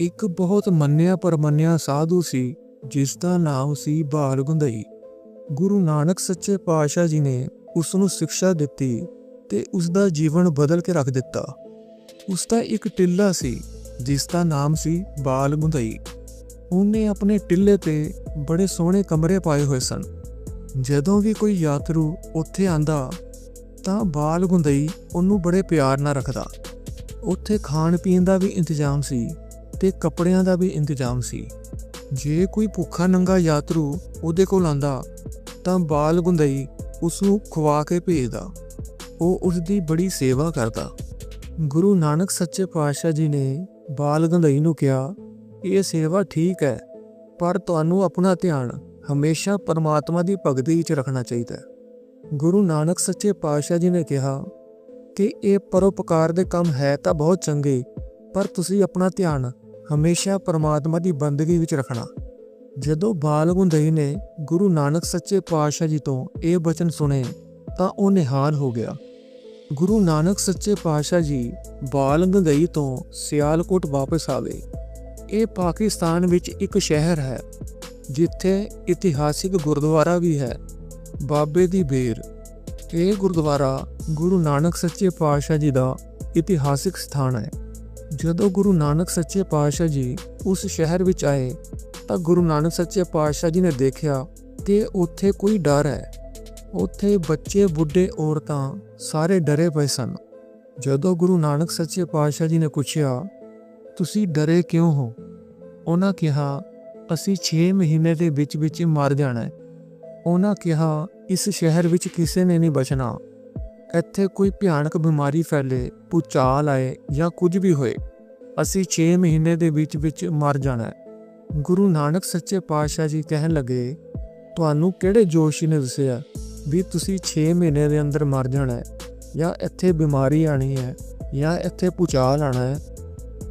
ਇੱਕ ਬਹੁਤ ਮੰਨਿਆ ਪਰਮੰਨਿਆ ਸਾਧੂ ਸੀ, ਜਿਸ ਦਾ ਨਾਮ ਸੀ ਬਾਲ ਗੁੰਦਈ। ਗੁਰੂ ਨਾਨਕ ਸੱਚੇ ਪਾਤਸ਼ਾਹ ਜੀ ਨੇ ਉਸ ਨੂੰ ਸਿੱਖਿਆ ਦਿੱਤੀ ਤੇ ਉਸ ਦਾ ਜੀਵਨ ਬਦਲ ਕੇ ਰੱਖ ਦਿੱਤਾ। ਉਸ ਦਾ ਇੱਕ ਟਿੱਲਾ ਸੀ, ਜਿਸ ਦਾ ਨਾਮ ਸੀ ਬਾਲ ਗੁੰਦਈ। ਉਹਨੇ ਆਪਣੇ ਟਿੱਲੇ ਤੇ ਬੜੇ ਸੋਹਣੇ ਕਮਰੇ ਪਾਏ ਹੋਏ ਸਨ। ਜਦੋਂ ਵੀ ਕੋਈ ਯਾਤਰੂ ਉੱਥੇ ਆਂਦਾ, ਤਾਂ ਬਾਲ ਗੁੰਦਈ ਉਹਨੂੰ ਬੜੇ ਪਿਆਰ ਨਾਲ ਰੱਖਦਾ। ਉੱਥੇ ਖਾਣ ਪੀਣ ਦਾ ਵੀ ਇੰਤਜ਼ਾਮ ਸੀ। ਤੇ ਕੱਪੜਿਆਂ ਦਾ ਵੀ ਇੰਤਜ਼ਾਮ ਸੀ। ਜੇ ਕੋਈ ਭੁੱਖਾ ਨੰਗਾ ਯਾਤਰੂ ਉਹਦੇ ਕੋਲ ਆਂਦਾ ਤਾਂ ਬਾਲ ਗੁੰਦਈ ਉਸ ਨੂੰ ਖਵਾ ਕੇ ਭੇਜਦਾ। ਉਹ ਉਸ ਦੀ ਬੜੀ ਸੇਵਾ ਕਰਦਾ। ਗੁਰੂ ਨਾਨਕ ਸੱਚੇ ਪਾਤਸ਼ਾਹ ਜੀ ਨੇ ਬਾਲ ਗੁੰਦਈ ਨੂੰ ਕਿਹਾ, ਇਹ ਸੇਵਾ ਠੀਕ ਹੈ, ਪਰ ਤੁਹਾਨੂੰ ਆਪਣਾ ਧਿਆਨ ਹਮੇਸ਼ਾ ਪਰਮਾਤਮਾ ਦੀ ਭਗਤੀ ਵਿੱਚ ਰੱਖਣਾ ਚਾਹੀਦਾ ਹੈ। ਗੁਰੂ ਨਾਨਕ ਸੱਚੇ ਪਾਤਸ਼ਾਹ ਜੀ ਨੇ ਕਿਹਾ, ਕਿ ਇਹ ਪਰਉਪਕਾਰ ਦੇ ਕੰਮ ਹੈ ਤਾਂ ਬਹੁਤ ਚੰਗੇ, ਪਰ ਤੁਸੀਂ ਆਪਣਾ ਧਿਆਨ ਹਮੇਸ਼ਾ ਪਰਮਾਤਮਾ ਦੀ ਬੰਦਗੀ ਵਿੱਚ ਰੱਖਣਾ। ਜਦੋਂ ਬਾਲ ਗੁੰਦਈ ਨੇ, ਗੁਰੂ ਨਾਨਕ ਸੱਚੇ ਪਾਤਸ਼ਾਹ ਜੀ ਤੋਂ ਇਹ ਬਚਨ ਸੁਣੇ, ਤਾਂ ਉਹ ਨਿਹਾਲ ਹੋ ਗਿਆ। ਗੁਰੂ ਨਾਨਕ ਸੱਚੇ ਪਾਤਸ਼ਾਹ ਜੀ ਬਾਲ ਗੁੰਦਈ ਤੋਂ ਸਿਆਲਕੋਟ ਵਾਪਸ ਆ ਗਏ ਇਹ ਪਾਕਿਸਤਾਨ ਵਿੱਚ ਇੱਕ ਸ਼ਹਿਰ ਹੈ, ਜਿੱਥੇ ਇਤਿਹਾਸਿਕ ਗੁਰਦੁਆਰਾ ਵੀ ਹੈ, ਬਾਬੇ ਦੀ ਬੇਰ। ਇਹ ਗੁਰਦੁਆਰਾ ਗੁਰੂ ਨਾਨਕ ਸੱਚੇ ਪਾਤਸ਼ਾਹ ਜੀ ਦਾ ਇਤਿਹਾਸਿਕ ਸਥਾਨ ਹੈ। ਜਦੋਂ ਗੁਰੂ ਨਾਨਕ ਸੱਚੇ ਪਾਤਸ਼ਾਹ ਜੀ ਉਸ ਸ਼ਹਿਰ ਵਿੱਚ ਆਏ, ਤਾਂ ਗੁਰੂ ਨਾਨਕ ਸੱਚੇ ਪਾਤਸ਼ਾਹ ਜੀ ਨੇ ਦੇਖਿਆ ਕਿ ਉੱਥੇ ਕੋਈ ਡਰ ਹੈ। ਉੱਥੇ ਬੱਚੇ, ਬੁੱਢੇ, ਔਰਤਾਂ ਸਾਰੇ ਡਰੇ ਪਏ ਸਨ। ਜਦੋਂ ਗੁਰੂ ਨਾਨਕ ਸੱਚੇ ਪਾਤਸ਼ਾਹ ਜੀ ਨੇ ਪੁੱਛਿਆ, ਤੁਸੀਂ ਡਰੇ ਕਿਉਂ ਹੋ? ਉਹਨਾਂ ਕਿਹਾ, ਅਸੀਂ 6 ਮਹੀਨੇ ਦੇ ਵਿੱਚ ਵਿੱਚ ਮਰ ਜਾਣਾ ਹੈ। ਉਹਨਾਂ ਕਿਹਾ, ਇਸ ਸ਼ਹਿਰ ਵਿੱਚ ਕਿਸੇ ਨੇ ਨਹੀਂ ਬਚਣਾ। ਇੱਥੇ ਕੋਈ ਭਿਆਨਕ ਬਿਮਾਰੀ ਫੈਲੇ ਪੁਚਾਲ ਆਏ ਜਾਂ ਕੁਝ ਵੀ ਹੋਏ, ਅਸੀਂ 6 ਮਹੀਨੇ ਦੇ ਵਿੱਚ ਵਿੱਚ ਮਰ ਜਾਣਾ ਹੈ। ਗੁਰੂ ਨਾਨਕ ਸੱਚੇ ਪਾਤਸ਼ਾਹ ਜੀ ਕਹਿਣ ਲੱਗੇ, ਤੁਹਾਨੂੰ ਕਿਹੜੇ ਜੋਸ਼ੀ ਨੇ ਦੱਸਿਆ ਵੀ ਤੁਸੀਂ 6 ਮਹੀਨੇ ਦੇ ਅੰਦਰ ਮਰ ਜਾਣਾ ਹੈ? ਜਾਂ ਇੱਥੇ ਬਿਮਾਰੀ ਆਣੀ ਹੈ, ਜਾਂ ਇੱਥੇ ਪੁਚਾਲ ਆਣਾ ਹੈ?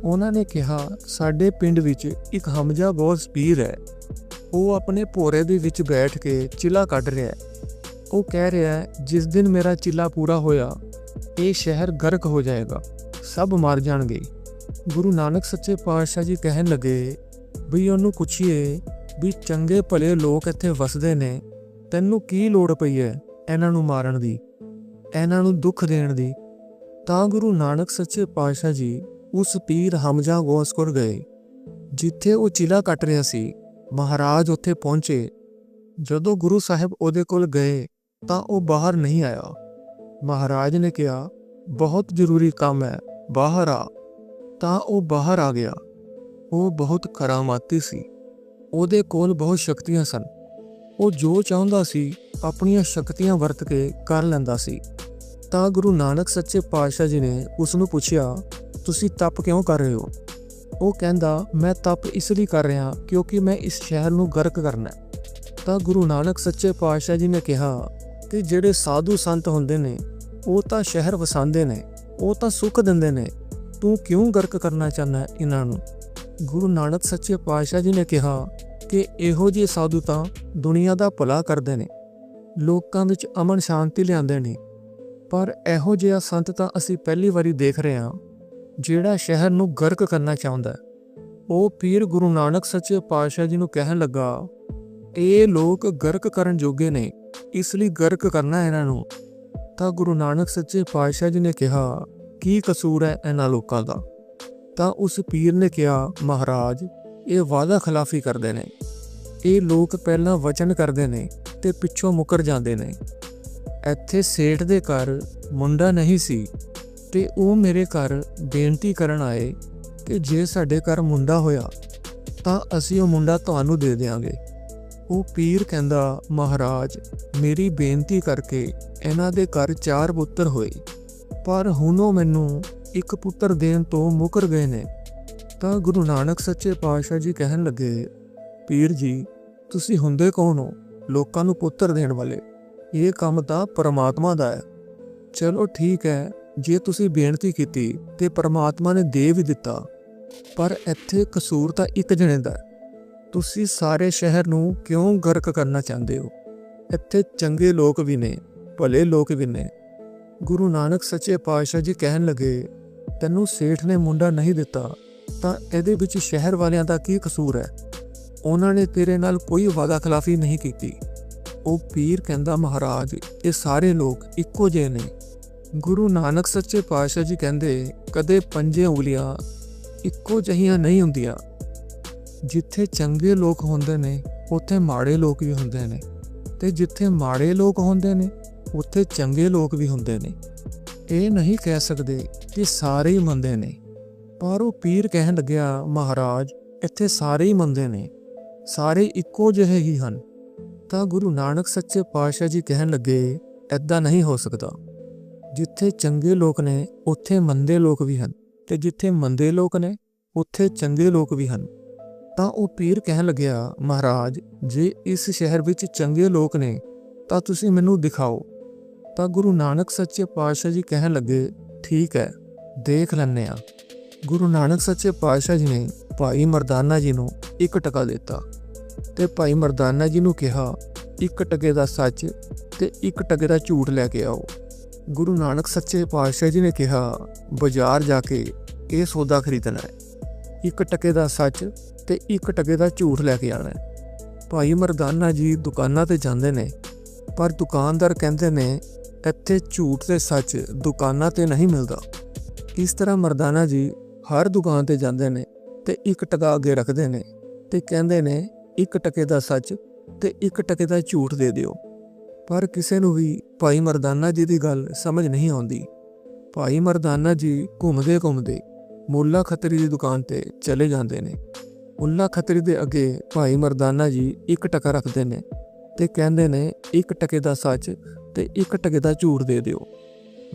ਉਹਨਾਂ ਨੇ ਕਿਹਾ, ਸਾਡੇ ਪਿੰਡ ਵਿੱਚ ਇੱਕ ਹਮਜਾ ਬਹੁਤ ਸਪੀਰ ਹੈ। ਉਹ ਆਪਣੇ ਭੋਰੇ ਦੇ ਵਿੱਚ ਬੈਠ ਕੇ ਚਿਲਾ ਕੱਢ ਰਿਹਾ ਹੈ। ਉਹ ਕਹਿ ਰਿਹਾ ਹੈ, ਜਿਸ ਦਿਨ ਮੇਰਾ ਚਿੱਲਾ ਪੂਰਾ ਹੋਇਆ, ਇਹ ਸ਼ਹਿਰ ਗਰਕ ਹੋ ਜਾਏਗਾ, ਸਭ ਮਰ ਜਾਣਗੇ। ਗੁਰੂ ਨਾਨਕ ਸੱਚੇ ਪਾਤਸ਼ਾਹ ਜੀ ਕਹਿਣ ਲੱਗੇ ਵੀ ਉਹਨੂੰ ਪੁੱਛੀਏ ਵੀ ਚੰਗੇ ਭਲੇ ਲੋਕ ਇੱਥੇ ਵਸਦੇ ਨੇ, ਤੈਨੂੰ ਕੀ ਲੋੜ ਪਈ ਹੈ ਇਹਨਾਂ ਨੂੰ ਮਾਰਨ ਦੀ, ਇਹਨਾਂ ਨੂੰ ਦੁੱਖ ਦੇਣ ਦੀ? ਤਾਂ ਗੁਰੂ ਨਾਨਕ ਸੱਚੇ ਪਾਤਸ਼ਾਹ ਜੀ ਉਸ ਪੀਰ ਹਮਜਾ ਗੋਸ ਕੋਲ ਗਏ, ਜਿੱਥੇ ਉਹ ਚਿਲਾ ਕੱਟ ਰਿਹਾ ਸੀ। ਮਹਾਰਾਜ ਉੱਥੇ ਪਹੁੰਚੇ। ਜਦੋਂ ਗੁਰੂ ਸਾਹਿਬ ਉਹਦੇ ਕੋਲ ਗਏ ਤਾਂ ਉਹ ਬਾਹਰ ਨਹੀਂ ਆਇਆ। ਮਹਾਰਾਜ ਨੇ ਕਿਹਾ, ਬਹੁਤ ਜ਼ਰੂਰੀ ਕੰਮ ਹੈ, ਬਾਹਰ ਆ। ਤਾਂ ਉਹ ਬਾਹਰ ਆ ਗਿਆ। ਉਹ ਬਹੁਤ ਕਰਾਮਾਤੀ ਸੀ। ਉਹਦੇ ਕੋਲ ਬਹੁਤ ਸ਼ਕਤੀਆਂ ਸਨ। ਉਹ ਜੋ ਚਾਹੁੰਦਾ ਸੀ, ਆਪਣੀਆਂ ਸ਼ਕਤੀਆਂ ਵਰਤ ਕੇ ਕਰ ਲੈਂਦਾ ਸੀ। ਤਾਂ ਗੁਰੂ ਨਾਨਕ ਸੱਚੇ ਪਾਤਸ਼ਾਹ ਜੀ ਨੇ ਉਸ ਨੂੰ ਪੁੱਛਿਆ, ਤੁਸੀਂ ਤਪ ਕਿਉਂ ਕਰ ਰਹੇ ਹੋ? ਉਹ ਕਹਿੰਦਾ, ਮੈਂ ਤਪ ਇਸ ਲਈ ਕਰ ਰਿਹਾ ਕਿਉਂਕਿ ਮੈਂ ਇਸ ਸ਼ਹਿਰ ਨੂੰ ਗਰਕ ਕਰਨਾ ਤਾਂ ਗੁਰੂ ਨਾਨਕ ਸੱਚੇ ਪਾਤਸ਼ਾਹ ਜੀ ਨੇ ਕਿਹਾ ਕਿ ਜਿਹੜੇ ਸਾਧੂ ਸੰਤ ਹੁੰਦੇ ਨੇ, ਉਹ ਤਾਂ ਸ਼ਹਿਰ ਵਸਾਉਂਦੇ ਨੇ, ਉਹ ਤਾਂ ਸੁੱਖ ਦਿੰਦੇ ਨੇ। ਤੂੰ ਕਿਉਂ ਗਰਕ ਕਰਨਾ ਚਾਹੁੰਦਾ ਇਹਨਾਂ ਨੂੰ? ਗੁਰੂ ਨਾਨਕ ਸੱਚੇ ਪਾਤਸ਼ਾਹ ਜੀ ਨੇ ਕਿਹਾ ਕਿ ਇਹੋ ਜਿਹੇ ਸਾਧੂ ਤਾਂ ਦੁਨੀਆ ਦਾ ਭਲਾ ਕਰਦੇ ਨੇ, ਲੋਕਾਂ ਵਿੱਚ ਅਮਨ ਸ਼ਾਂਤੀ ਲਿਆਉਂਦੇ ਨੇ। ਪਰ ਇਹੋ ਜਿਹਾ ਸੰਤ ਤਾਂ ਅਸੀਂ ਪਹਿਲੀ ਵਾਰੀ ਦੇਖ ਰਹੇ ਹਾਂ, ਜਿਹੜਾ ਸ਼ਹਿਰ ਨੂੰ ਗਰਕ ਕਰਨਾ ਚਾਹੁੰਦਾ ਉਹ ਪੀਰ ਗੁਰੂ ਨਾਨਕ ਸੱਚੇ ਪਾਤਸ਼ਾਹ ਜੀ ਨੂੰ ਕਹਿਣ ਲੱਗਾ, ਇਹ ਲੋਕ ਗਰਕ ਕਰਨ ਜੋਗੇ ਨੇ ਇਸ ਲਈ ਗਰਕ ਕਰਨਾ ਇਹਨਾਂ ਨੂੰ। ਤਾਂ ਗੁਰੂ ਨਾਨਕ ਸੱਚੇ ਪਾਤਸ਼ਾਹ ਜੀ ਨੇ ਕਿਹਾ, ਕੀ ਕਸੂਰ ਹੈ ਇਹਨਾਂ ਲੋਕਾਂ ਦਾ? ਤਾਂ ਉਸ ਪੀਰ ਨੇ ਕਿਹਾ, ਮਹਾਰਾਜ, ਇਹ ਵਾਦਾ ਖਿਲਾਫੀ ਕਰਦੇ ਨੇ। ਇਹ ਲੋਕ ਪਹਿਲਾਂ ਵਚਨ ਕਰਦੇ ਨੇ ਤੇ ਪਿੱਛੋਂ ਮੁਕਰ ਜਾਂਦੇ ਨੇ। ਇੱਥੇ ਸੇਠ ਦੇ ਘਰ ਮੁੰਡਾ ਨਹੀਂ ਸੀ ਤੇ ਉਹ ਮੇਰੇ ਘਰ ਬੇਨਤੀ ਕਰਨ ਆਏ ਕਿ ਜੇ ਸਾਡੇ ਘਰ ਮੁੰਡਾ ਹੋਇਆ, ਤਾਂ ਅਸੀਂ ਉਹ ਮੁੰਡਾ ਤੁਹਾਨੂੰ ਦੇ ਦੇਵਾਂਗੇ ਉਹ ਪੀਰ ਕਹਿੰਦਾ, ਮਹਾਰਾਜ, ਮੇਰੀ ਬੇਨਤੀ ਕਰਕੇ ਇਹਨਾਂ ਦੇ ਘਰ ਚਾਰ ਪੁੱਤਰ ਹੋਏ, ਪਰ ਹੁਣ ਉਹ ਮੈਨੂੰ ਇੱਕ ਪੁੱਤਰ ਦੇਣ ਤੋਂ ਮੁਕਰ ਗਏ ਨੇ। ਤਾਂ ਗੁਰੂ ਨਾਨਕ ਸੱਚੇ ਪਾਤਸ਼ਾਹ ਜੀ ਕਹਿਣ ਲੱਗੇ, ਪੀਰ ਜੀ, ਤੁਸੀਂ ਹੁੰਦੇ ਕੌਣ ਹੋ ਲੋਕਾਂ ਨੂੰ ਪੁੱਤਰ ਦੇਣ ਵਾਲੇ? ਇਹ ਕੰਮ ਤਾਂ ਪਰਮਾਤਮਾ ਦਾ ਹੈ। ਚਲੋ ਠੀਕ ਹੈ, ਜੇ ਤੁਸੀਂ ਬੇਨਤੀ ਕੀਤੀ ਤੇ ਪਰਮਾਤਮਾ ਨੇ ਦੇ ਵੀ ਦਿੱਤਾ, ਪਰ ਇੱਥੇ ਕਸੂਰ ਤਾਂ ਇੱਕ ਜਣੇ ਦਾ ਹੈ। ਤੁਸੀਂ ਸਾਰੇ ਸ਼ਹਿਰ ਨੂੰ ਕਿਉਂ ਗਰਕ ਕਰਨਾ ਚਾਹੁੰਦੇ ਹੋ? ਇੱਥੇ ਚੰਗੇ ਲੋਕ ਵੀ ਨੇ, ਭਲੇ ਲੋਕ ਵੀ ਨੇ। ਗੁਰੂ ਨਾਨਕ ਸੱਚੇ ਪਾਤਸ਼ਾਹ ਜੀ ਕਹਿਣ ਲੱਗੇ, ਤੈਨੂੰ ਸੇਠ ਨੇ ਮੁੰਡਾ ਨਹੀਂ ਦਿੱਤਾ, ਤਾਂ ਇਹਦੇ ਵਿੱਚ ਸ਼ਹਿਰ ਵਾਲਿਆਂ ਦਾ ਕੀ ਕਸੂਰ ਹੈ? ਉਹਨਾਂ ਨੇ ਤੇਰੇ ਨਾਲ ਕੋਈ ਵਾਦਾ ਖਿਲਾਫੀ ਨਹੀਂ ਕੀਤੀ। ਉਹ ਪੀਰ ਕਹਿੰਦਾ, ਮਹਾਰਾਜ, ਇਹ ਸਾਰੇ ਲੋਕ ਇੱਕੋ ਜਿਹੇ ਨੇ। ਗੁਰੂ ਨਾਨਕ ਸੱਚੇ ਪਾਤਸ਼ਾਹ ਜੀ ਕਹਿੰਦੇ, ਕਦੇ ਪੰਜੇ ਉਂਗਲੀਆਂ ਇੱਕੋ ਜਿਹੀਆਂ ਨਹੀਂ ਹੁੰਦੀਆਂ। ਜਿੱਥੇ ਚੰਗੇ ਲੋਕ ਹੁੰਦੇ ਨੇ, ਉੱਥੇ ਮਾੜੇ ਲੋਕ ਵੀ ਹੁੰਦੇ ਨੇ। ਤੇ ਜਿੱਥੇ ਮਾੜੇ ਲੋਕ ਹੁੰਦੇ ਨੇ, ਉੱਥੇ ਚੰਗੇ ਲੋਕ ਵੀ ਹੁੰਦੇ ਨੇ। ਇਹ ਨਹੀਂ ਕਹਿ ਸਕਦੇ ਕਿ ਸਾਰੇ ਹੀ ਮੰਦੇ ਨੇ। ਪਰ ਉਹ ਪੀਰ ਕਹਿਣ ਲੱਗਿਆ, ਮਹਾਰਾਜ, ਇੱਥੇ ਸਾਰੇ ਹੀ ਮੰਦੇ ਨੇ। ਸਾਰੇ ਇੱਕੋ ਜਿਹੇ ਹੀ ਹਨ। ਤਾਂ ਗੁਰੂ ਨਾਨਕ ਸੱਚੇ ਪਾਤਸ਼ਾਹ ਜੀ ਕਹਿਣ ਲੱਗੇ ਐਦਾਂ ਨਹੀਂ ਹੋ ਸਕਦਾ। ਜਿੱਥੇ ਚੰਗੇ ਲੋਕ ਨੇ, ਉੱਥੇ ਮੰਦੇ ਲੋਕ ਵੀ ਹਨ। ਤੇ ਜਿੱਥੇ ਮੰਦੇ ਲੋਕ ਨੇ, ਉੱਥੇ ਚੰਗੇ ਲੋਕ ਵੀ ਹਨ। ਤਾਂ ਉਹ ਪੀਰ ਕਹਿਣ ਲੱਗਿਆ, ਮਹਾਰਾਜ, ਜੇ ਇਸ ਸ਼ਹਿਰ ਵਿੱਚ ਚੰਗੇ ਲੋਕ ਨੇ, ਤਾਂ ਤੁਸੀਂ ਮੈਨੂੰ ਦਿਖਾਓ। ਤਾਂ ਗੁਰੂ ਨਾਨਕ ਸੱਚੇ ਪਾਤਸ਼ਾਹ ਜੀ ਕਹਿਣ ਲੱਗੇ, ਠੀਕ ਹੈ, ਦੇਖ ਲੈਣੇ ਆ ਗੁਰੂ ਨਾਨਕ ਸੱਚੇ ਪਾਤਸ਼ਾਹ ਜੀ ਨੇ ਭਾਈ ਮਰਦਾਨਾ ਜੀ ਨੂੰ ਇੱਕ ਟਕਾ ਦਿੱਤਾ ਤੇ ਭਾਈ ਮਰਦਾਨਾ ਜੀ ਨੂੰ ਕਿਹਾ, ਇੱਕ ਟਕੇ ਦਾ ਸੱਚ ਤੇ ਇੱਕ ਟਕੇ ਦਾ ਝੂਠ ਲੈ ਕੇ ਆਓ। ਗੁਰੂ ਨਾਨਕ ਸੱਚੇ ਪਾਤਸ਼ਾਹ ਜੀ ਨੇ ਕਿਹਾ, ਬਾਜ਼ਾਰ ਜਾ ਕੇ ਇਹ ਸੌਦਾ ਖਰੀਦਣਾ ਹੈ। ਇੱਕ ਟਕੇ ਦਾ ਸੱਚ ਤੇ ਇੱਕ ਟਕੇ ਦਾ ਝੂਠ ਲੈ ਕੇ ਆਣਾ ਭਾਈ ਮਰਦਾਨਾ ਜੀ ਦੁਕਾਨਾਂ ਤੇ ਜਾਂਦੇ ਨੇ, ਪਰ ਦੁਕਾਨਦਾਰ ਕਹਿੰਦੇ ਨੇ, ਇੱਥੇ ਝੂਠ ਤੇ ਸੱਚ ਦੁਕਾਨਾਂ ਤੇ ਨਹੀਂ ਮਿਲਦਾ। ਇਸ ਤਰ੍ਹਾਂ ਮਰਦਾਨਾ ਜੀ ਹਰ ਦੁਕਾਨ ਤੇ ਜਾਂਦੇ ਨੇ ਤੇ ਇੱਕ ਟਕਾ ਅੱਗੇ ਰੱਖਦੇ ਨੇ ਤੇ ਕਹਿੰਦੇ ਨੇ, ਇੱਕ ਟਕੇ ਦਾ ਸੱਚ ਤੇ ਇੱਕ ਟਕੇ ਦਾ ਝੂਠ ਦੇ ਦਿਓ। ਪਰ ਕਿਸੇ ਨੂੰ ਵੀ ਭਾਈ ਮਰਦਾਨਾ ਜੀ ਦੀ ਗੱਲ ਸਮਝ ਨਹੀਂ ਆਉਂਦੀ। ਭਾਈ ਮਰਦਾਨਾ ਜੀ ਘੁੰਮਦੇ ਘੁੰਮਦੇ ਮੁੱਲਾ ਖੱਤਰੀ ਦੀ ਦੁਕਾਨ ਤੇ ਚਲੇ ਜਾਂਦੇ ਨੇ। ਮੁੱਲਾ ਖੱਤਰੀ ਦੇ ਅੱਗੇ ਭਾਈ ਮਰਦਾਨਾ ਜੀ ਇੱਕ ਟਕਾ ਰੱਖਦੇ ਨੇ ਤੇ ਕਹਿੰਦੇ ਨੇ, ਇੱਕ ਟਕੇ ਦਾ ਸੱਚ ਤੇ ਇੱਕ ਟਕੇ ਦਾ ਝੂਠ ਦੇ ਦਿਓ।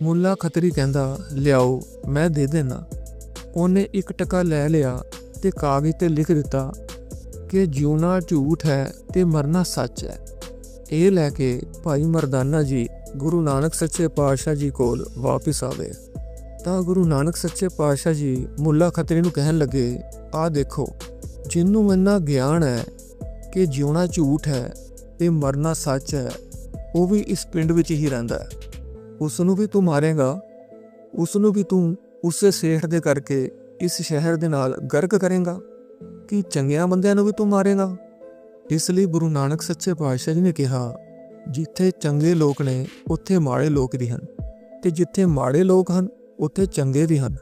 ਮੁੱਲਾ ਖੱਤਰੀ ਕਹਿੰਦਾ, ਲਿਆਓ, ਮੈਂ ਦੇ ਦੇਣਾ ਉਹਨੇ ਇੱਕ ਟਕਾ ਲੈ ਲਿਆ ਤੇ ਕਾਗਜ਼ ਤੇ ਲਿਖ ਦਿੱਤਾ ਕਿ ਜਿਉਣਾ ਝੂਠ ਹੈ ਤੇ ਮਰਨਾ ਸੱਚ ਹੈ। ਇਹ ਲੈ ਕੇ ਭਾਈ ਮਰਦਾਨਾ ਜੀ ਗੁਰੂ ਨਾਨਕ ਸੱਚੇ ਪਾਤਸ਼ਾਹ ਜੀ ਕੋਲ ਵਾਪਸ ਆਵੇ। ਤਾਂ ਗੁਰੂ ਨਾਨਕ ਸੱਚੇ ਪਾਤਸ਼ਾਹ ਜੀ ਮੁੱਲਾ ਖਤਰੀ ਨੂੰ ਕਹਿਣ ਲੱਗੇ, ਆਹ ਦੇਖੋ, ਜਿੰਨੂੰ ਇੰਨਾ ਗਿਆਨ ਹੈ ਕਿ ਜਿਉਣਾ ਝੂਠ ਹੈ ਤੇ ਮਰਨਾ ਸੱਚ ਹੈ, ਉਹ ਵੀ ਇਸ ਪਿੰਡ ਵਿੱਚ ਹੀ ਰਹਿੰਦਾ ਹੈ। ਉਸ ਨੂੰ ਵੀ ਤੂੰ ਮਾਰੇਗਾ ਉਸ ਨੂੰ ਵੀ ਤੂੰ ਉਸੇ ਸੇਠ ਦੇ ਕਰਕੇ ਇਸ ਸ਼ਹਿਰ ਦੇ ਨਾਲ ਗਰਕ ਕਰੇਗਾ, ਕਿ ਚੰਗਿਆਂ ਬੰਦਿਆਂ ਨੂੰ ਵੀ ਤੂੰ ਮਾਰੇਗਾ? ਇਸ ਲਈ ਗੁਰੂ ਨਾਨਕ ਸੱਚੇ ਪਾਤਸ਼ਾਹ ਜੀ ਨੇ ਕਿਹਾ, ਜਿੱਥੇ ਚੰਗੇ ਲੋਕ ਨੇ, ਉੱਥੇ ਮਾੜੇ ਲੋਕ ਵੀ ਹਨ ਤੇ ਜਿੱਥੇ ਮਾੜੇ ਲੋਕ ਹਨ ਉੱਥੇ ਚੰਗੇ ਵੀ ਹਨ।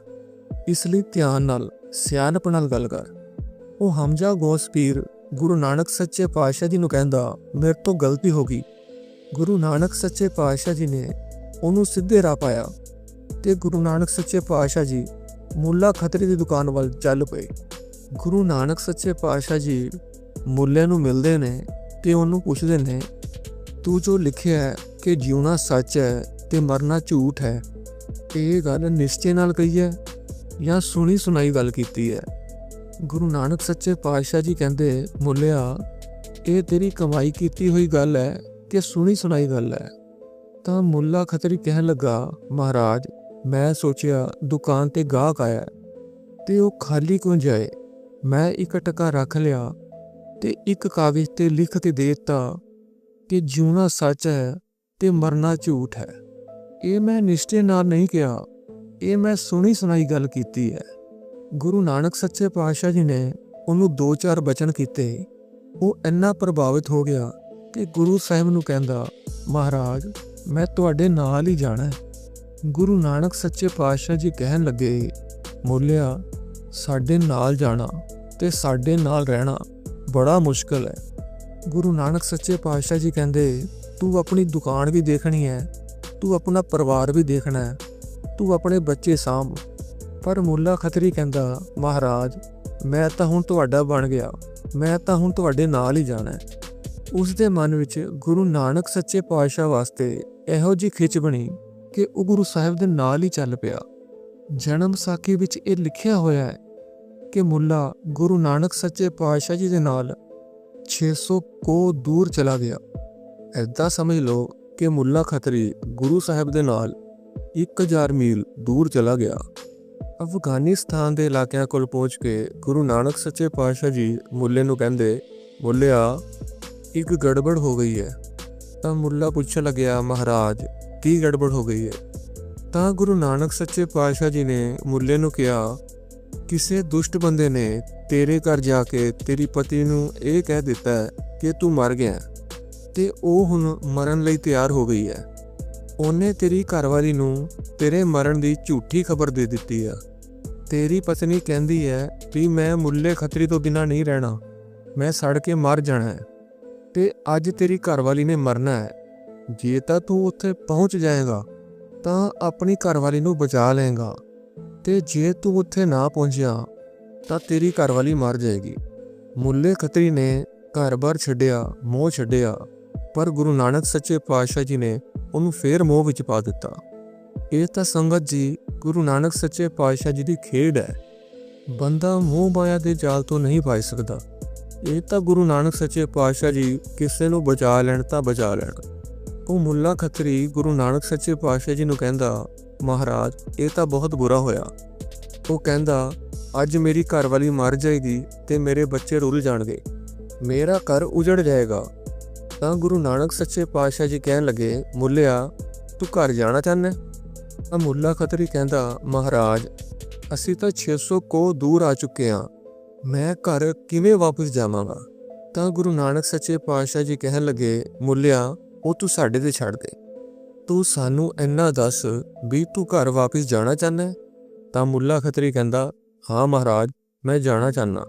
ਇਸ ਲਈ ਧਿਆਨ ਨਾਲ, ਸਿਆਣਪ ਨਾਲ ਗੱਲ ਕਰ। ਉਹ ਹਮਜ਼ਾ ਗੋਸ ਪੀਰ ਗੁਰੂ ਨਾਨਕ ਸੱਚੇ ਪਾਤਸ਼ਾਹ ਜੀ ਨੂੰ ਕਹਿੰਦਾ, ਮੇਰੇ ਤੋਂ ਗਲਤੀ ਹੋ ਗਈ। ਗੁਰੂ ਨਾਨਕ ਸੱਚੇ ਪਾਤਸ਼ਾਹ ਜੀ ਨੇ ਉਹਨੂੰ ਸਿੱਧੇ ਰਾਹ ਪਾਇਆ ਤੇ ਗੁਰੂ ਨਾਨਕ ਸੱਚੇ ਪਾਤਸ਼ਾਹ ਜੀ ਮੁੱਲਾ ਖੱਤਰੀ ਦੀ ਦੁਕਾਨ ਵੱਲ ਚੱਲ ਪਏ। ਗੁਰੂ ਨਾਨਕ ਸੱਚੇ ਪਾਤਸ਼ਾਹ ਜੀ ਮੁੱਲੇ ਨੂੰ ਮਿਲਦੇ ਨੇ ਤੇ ਉਹਨੂੰ ਪੁੱਛਦੇ ਨੇ, ਤੂੰ ਜੋ ਲਿਖਿਆ ਹੈ ਕਿ ਜਿਉਣਾ ਸੱਚ ਹੈ ਤੇ ਮਰਨਾ ਝੂਠ ਹੈ ਇਹ ਗੱਲ ਨਿਸ਼ਚੇ ਨਾਲ ਕਹੀ ਹੈ ਜਾਂ ਸੁਣੀ ਸੁਣਾਈ ਗੱਲ ਕੀਤੀ ਹੈ। ਗੁਰੂ ਨਾਨਕ ਸੱਚੇ ਪਾਤਸ਼ਾਹ ਜੀ ਕਹਿੰਦੇ, ਮੁੱਲਿਆ, ਇਹ ਤੇਰੀ ਕਮਾਈ ਕੀਤੀ ਹੋਈ ਗੱਲ ਹੈ ਕਿ ਸੁਣੀ ਸੁਣਾਈ ਗੱਲ ਹੈ? ਤਾਂ ਮੁੱਲਾ ਖਤਰੀ ਕਹਿਣ ਲੱਗਾ, ਮਹਾਰਾਜ, ਮੈਂ ਸੋਚਿਆ ਦੁਕਾਨ ਤੇ ਗਾਹਕ ਆਇਆ ਤੇ ਉਹ ਖਾਲੀ ਕਿਉਂ ਜਾਏ? ਮੈਂ ਇੱਕ ਟਕਾ ਰੱਖ ਲਿਆ ਤੇ ਇੱਕ ਕਾਗਜ਼ ਤੇ ਲਿਖ ਕੇ ਦੇ ਦਿੱਤਾ ਕਿ ਜਿਉਣਾ ਸੱਚ ਹੈ ਤੇ ਮਰਨਾ ਝੂਠ ਹੈ। ਇਹ ਮੈਂ ਨਿਸ਼ਚੇ ਨਾਲ ਨਹੀਂ ਕਿਹਾ। ਇਹ ਮੈਂ ਸੁਣੀ ਸੁਣਾਈ ਗੱਲ ਕੀਤੀ ਹੈ। ਗੁਰੂ ਨਾਨਕ ਸੱਚੇ ਪਾਤਸ਼ਾਹ ਜੀ ਨੇ ਉਹਨੂੰ ਦੋ ਚਾਰ ਬਚਨ ਕੀਤੇ। ਉਹ ਇੰਨਾ ਪ੍ਰਭਾਵਿਤ ਹੋ ਗਿਆ ਕਿ ਗੁਰੂ ਸਾਹਿਬ ਨੂੰ ਕਹਿੰਦਾ, ਮਹਾਰਾਜ, ਮੈਂ ਤੁਹਾਡੇ ਨਾਲ ਹੀ ਜਾਣਾ ਗੁਰੂ ਨਾਨਕ ਸੱਚੇ ਪਾਤਸ਼ਾਹ ਜੀ ਕਹਿਣ ਲੱਗੇ ਮੋਲਿਆ ਸਾਡੇ ਨਾਲ ਜਾਣਾ ਤੇ ਸਾਡੇ ਨਾਲ ਰਹਿਣਾ ਬੜਾ ਮੁਸ਼ਕਲ ਹੈ। ਗੁਰੂ ਨਾਨਕ ਸੱਚੇ ਪਾਤਸ਼ਾਹ ਜੀ ਕਹਿੰਦੇ, ਤੂੰ ਆਪਣੀ ਦੁਕਾਨ ਵੀ ਦੇਖਣੀ ਹੈ ਤੂੰ ਆਪਣਾ ਪਰਿਵਾਰ ਵੀ ਦੇਖਣਾ ਹੈ। ਤੂੰ ਆਪਣੇ ਬੱਚੇ ਸਾਂਭ। ਪਰ ਮੁੱਲਾ ਖਤਰੀ ਕਹਿੰਦਾ, ਮਹਾਰਾਜ, ਮੈਂ ਤਾਂ ਹੁਣ ਤੁਹਾਡਾ ਬਣ ਗਿਆ। ਮੈਂ ਤਾਂ ਹੁਣ ਤੁਹਾਡੇ ਨਾਲ ਹੀ ਜਾਣਾ ਹੈ। ਉਸ ਦੇ ਮਨ ਵਿੱਚ ਗੁਰੂ ਨਾਨਕ ਸੱਚੇ ਪਾਤਸ਼ਾਹ ਵਾਸਤੇ ਇਹੋ ਜੀ ਖਿੱਚ ਬਣੀ ਕਿ ਉਹ ਗੁਰੂ ਸਾਹਿਬ ਦੇ ਨਾਲ ਹੀ ਚੱਲ ਪਿਆ। ਜਨਮ ਸਾਖੀ ਵਿੱਚ ਇਹ ਲਿਖਿਆ ਹੋਇਆ ਹੈ ਕਿ ਮੁੱਲਾ ਗੁਰੂ ਨਾਨਕ ਸੱਚੇ ਪਾਤਸ਼ਾਹ ਜੀ ਦੇ ਨਾਲ 600 ਕੋ ਦੂਰ ਚਲਾ ਗਿਆ। ਐਦਾਂ ਸਮਝ ਲਓ ਕਿ ਮੁੱਲਾ ਖਤਰੀ ਗੁਰੂ ਸਾਹਿਬ ਦੇ ਨਾਲ 1000 ਮੀਲ ਦੂਰ ਚਲਾ ਗਿਆ। ਅਫਗਾਨਿਸਤਾਨ ਦੇ ਇਲਾਕਿਆਂ ਕੋਲ ਪਹੁੰਚ ਕੇ ਗੁਰੂ ਨਾਨਕ ਸੱਚੇ ਪਾਤਸ਼ਾਹ ਜੀ ਮੁੱਲੇ ਨੂੰ ਕਹਿੰਦੇ, ਮੁੱਲਿਆ, ਇੱਕ ਗੜਬੜ ਹੋ ਗਈ ਹੈ ਤਾਂ ਮੁੱਲਾ ਪੁੱਛਣ ਲੱਗਿਆ, ਮਹਾਰਾਜ, ਕੀ ਗੜਬੜ ਹੋ ਗਈ ਹੈ ਤਾਂ ਗੁਰੂ ਨਾਨਕ ਸੱਚੇ ਪਾਤਸ਼ਾਹ ਜੀ ਨੇ ਮੁੱਲੇ ਨੂੰ ਕਿਹਾ, ਕਿਸੇ ਦੁਸ਼ਟ ਬੰਦੇ ਨੇ ਤੇਰੇ ਘਰ ਜਾ ਕੇ ਤੇਰੀ ਪਤੀ ਨੂੰ ਇਹ ਕਹਿ ਦਿੱਤਾ ਕਿ ਤੂੰ ਮਰ ਗਿਆ ਤੇ ਉਹ ਹੁਣ ਮਰਨ ਲਈ ਤਿਆਰ ਹੋ ਗਈ ਹੈ। ਉਹਨੇ ਤੇਰੀ ਘਰਵਾਲੀ ਨੂੰ ਤੇਰੇ ਮਰਨ ਦੀ ਝੂਠੀ ਖਬਰ ਦੇ ਦਿੱਤੀ ਆ ਤੇਰੀ ਪਤਨੀ ਕਹਿੰਦੀ ਹੈ ਵੀ ਮੈਂ ਮੁੱਲੇ ਖਤਰੀ ਤੋਂ ਬਿਨਾ ਨਹੀਂ ਰਹਿਣਾ, ਮੈਂ ਸੜ ਕੇ ਮਰ ਜਾਣਾ ਹੈ। ਤੇ ਅੱਜ ਤੇਰੀ ਘਰਵਾਲੀ ਨੇ ਮਰਨਾ ਹੈ। ਜੇ ਤਾਂ ਤੂੰ ਉੱਥੇ ਪਹੁੰਚ ਜਾਏਗਾ, ਤਾਂ ਆਪਣੀ ਘਰਵਾਲੀ ਨੂੰ ਬਚਾ ਲਏਗਾ। ਤੇ ਜੇ ਤੂੰ ਉੱਥੇ ਨਾ ਪਹੁੰਚਿਆ, ਤਾਂ ਤੇਰੀ ਘਰਵਾਲੀ ਮਰ ਜਾਏਗੀ। ਮੁੱਲੇ ਖਤਰੀ ਨੇ ਘਰ-ਬਾਰ ਛੱਡਿਆ, ਮੋਹ ਛੱਡਿਆ। ਪਰ ਗੁਰੂ ਨਾਨਕ ਸੱਚੇ ਪਾਤਸ਼ਾਹ ਜੀ ਨੇ ਉਹਨੂੰ ਫੇਰ ਮੋਹ ਵਿੱਚ ਪਾ ਦਿੱਤਾ। ਇਹ ਤਾਂ ਸੰਗਤ ਜੀ ਗੁਰੂ ਨਾਨਕ ਸੱਚੇ ਪਾਤਸ਼ਾਹ ਜੀ ਦੀ ਖੇਡ ਹੈ। ਬੰਦਾ ਮੋਹ ਮਾਇਆ ਦੇ ਜਾਲ ਤੋਂ ਨਹੀਂ ਪਾਈ ਸਕਦਾ। ਇਹ ਤਾਂ ਗੁਰੂ ਨਾਨਕ ਸੱਚੇ ਪਾਤਸ਼ਾਹ ਜੀ ਕਿਸੇ ਨੂੰ ਬਚਾ ਲੈਣ ਤਾਂ ਬਚਾ ਲੈਣ। ਉਹ ਮੁੱਲਾ ਖੱਤਰੀ ਗੁਰੂ ਨਾਨਕ ਸੱਚੇ ਪਾਤਸ਼ਾਹ ਜੀ ਨੂੰ ਕਹਿੰਦਾ, ਮਹਾਰਾਜ, ਇਹ ਤਾਂ ਬਹੁਤ ਬੁਰਾ ਹੋਇਆ। ਉਹ ਕਹਿੰਦਾ, ਅੱਜ ਮੇਰੀ ਘਰਵਾਲੀ ਮਰ ਜਾਏਗੀ ਤੇ ਮੇਰੇ ਬੱਚੇ ਰੁੱਲ ਜਾਣਗੇ। ਮੇਰਾ ਘਰ ਉਜੜ ਜਾਏਗਾ। ਤਾਂ ਗੁਰੂ ਨਾਨਕ ਸੱਚੇ ਪਾਤਸ਼ਾਹ ਜੀ ਕਹਿਣ ਲੱਗੇ, ਮੁੱਲਿਆ, ਤੂੰ ਘਰ ਜਾਣਾ ਚਾਹੁੰਦਾ ਤਾਂ ਮੁੱਲਾ ਖਤਰੀ ਕਹਿੰਦਾ, ਮਹਾਰਾਜ, ਅਸੀਂ ਤਾਂ 600 ਕੋ ਦੂਰ ਆ ਚੁੱਕੇ ਹਾਂ। ਮੈਂ ਘਰ ਕਿਵੇਂ ਵਾਪਸ ਜਾਵਾਂਗਾ? ਤਾਂ ਗੁਰੂ ਨਾਨਕ ਸੱਚੇ ਪਾਤਸ਼ਾਹ ਜੀ ਕਹਿਣ ਲੱਗੇ, ਮੁੱਲਿਆ, ਉਹ ਤੂੰ ਸਾਡੇ ਤੇ ਛੱਡ ਦੇ। ਤੂੰ ਸਾਨੂੰ ਇੰਨਾ ਦੱਸ ਵੀ ਤੂੰ ਘਰ ਵਾਪਸ ਜਾਣਾ ਚਾਹੁੰਦਾ ਤਾਂ ਮੁੱਲਾ ਖਤਰੀ ਕਹਿੰਦਾ, ਹਾਂ ਮਹਾਰਾਜ, ਮੈਂ ਜਾਣਾ ਚਾਹਨਾ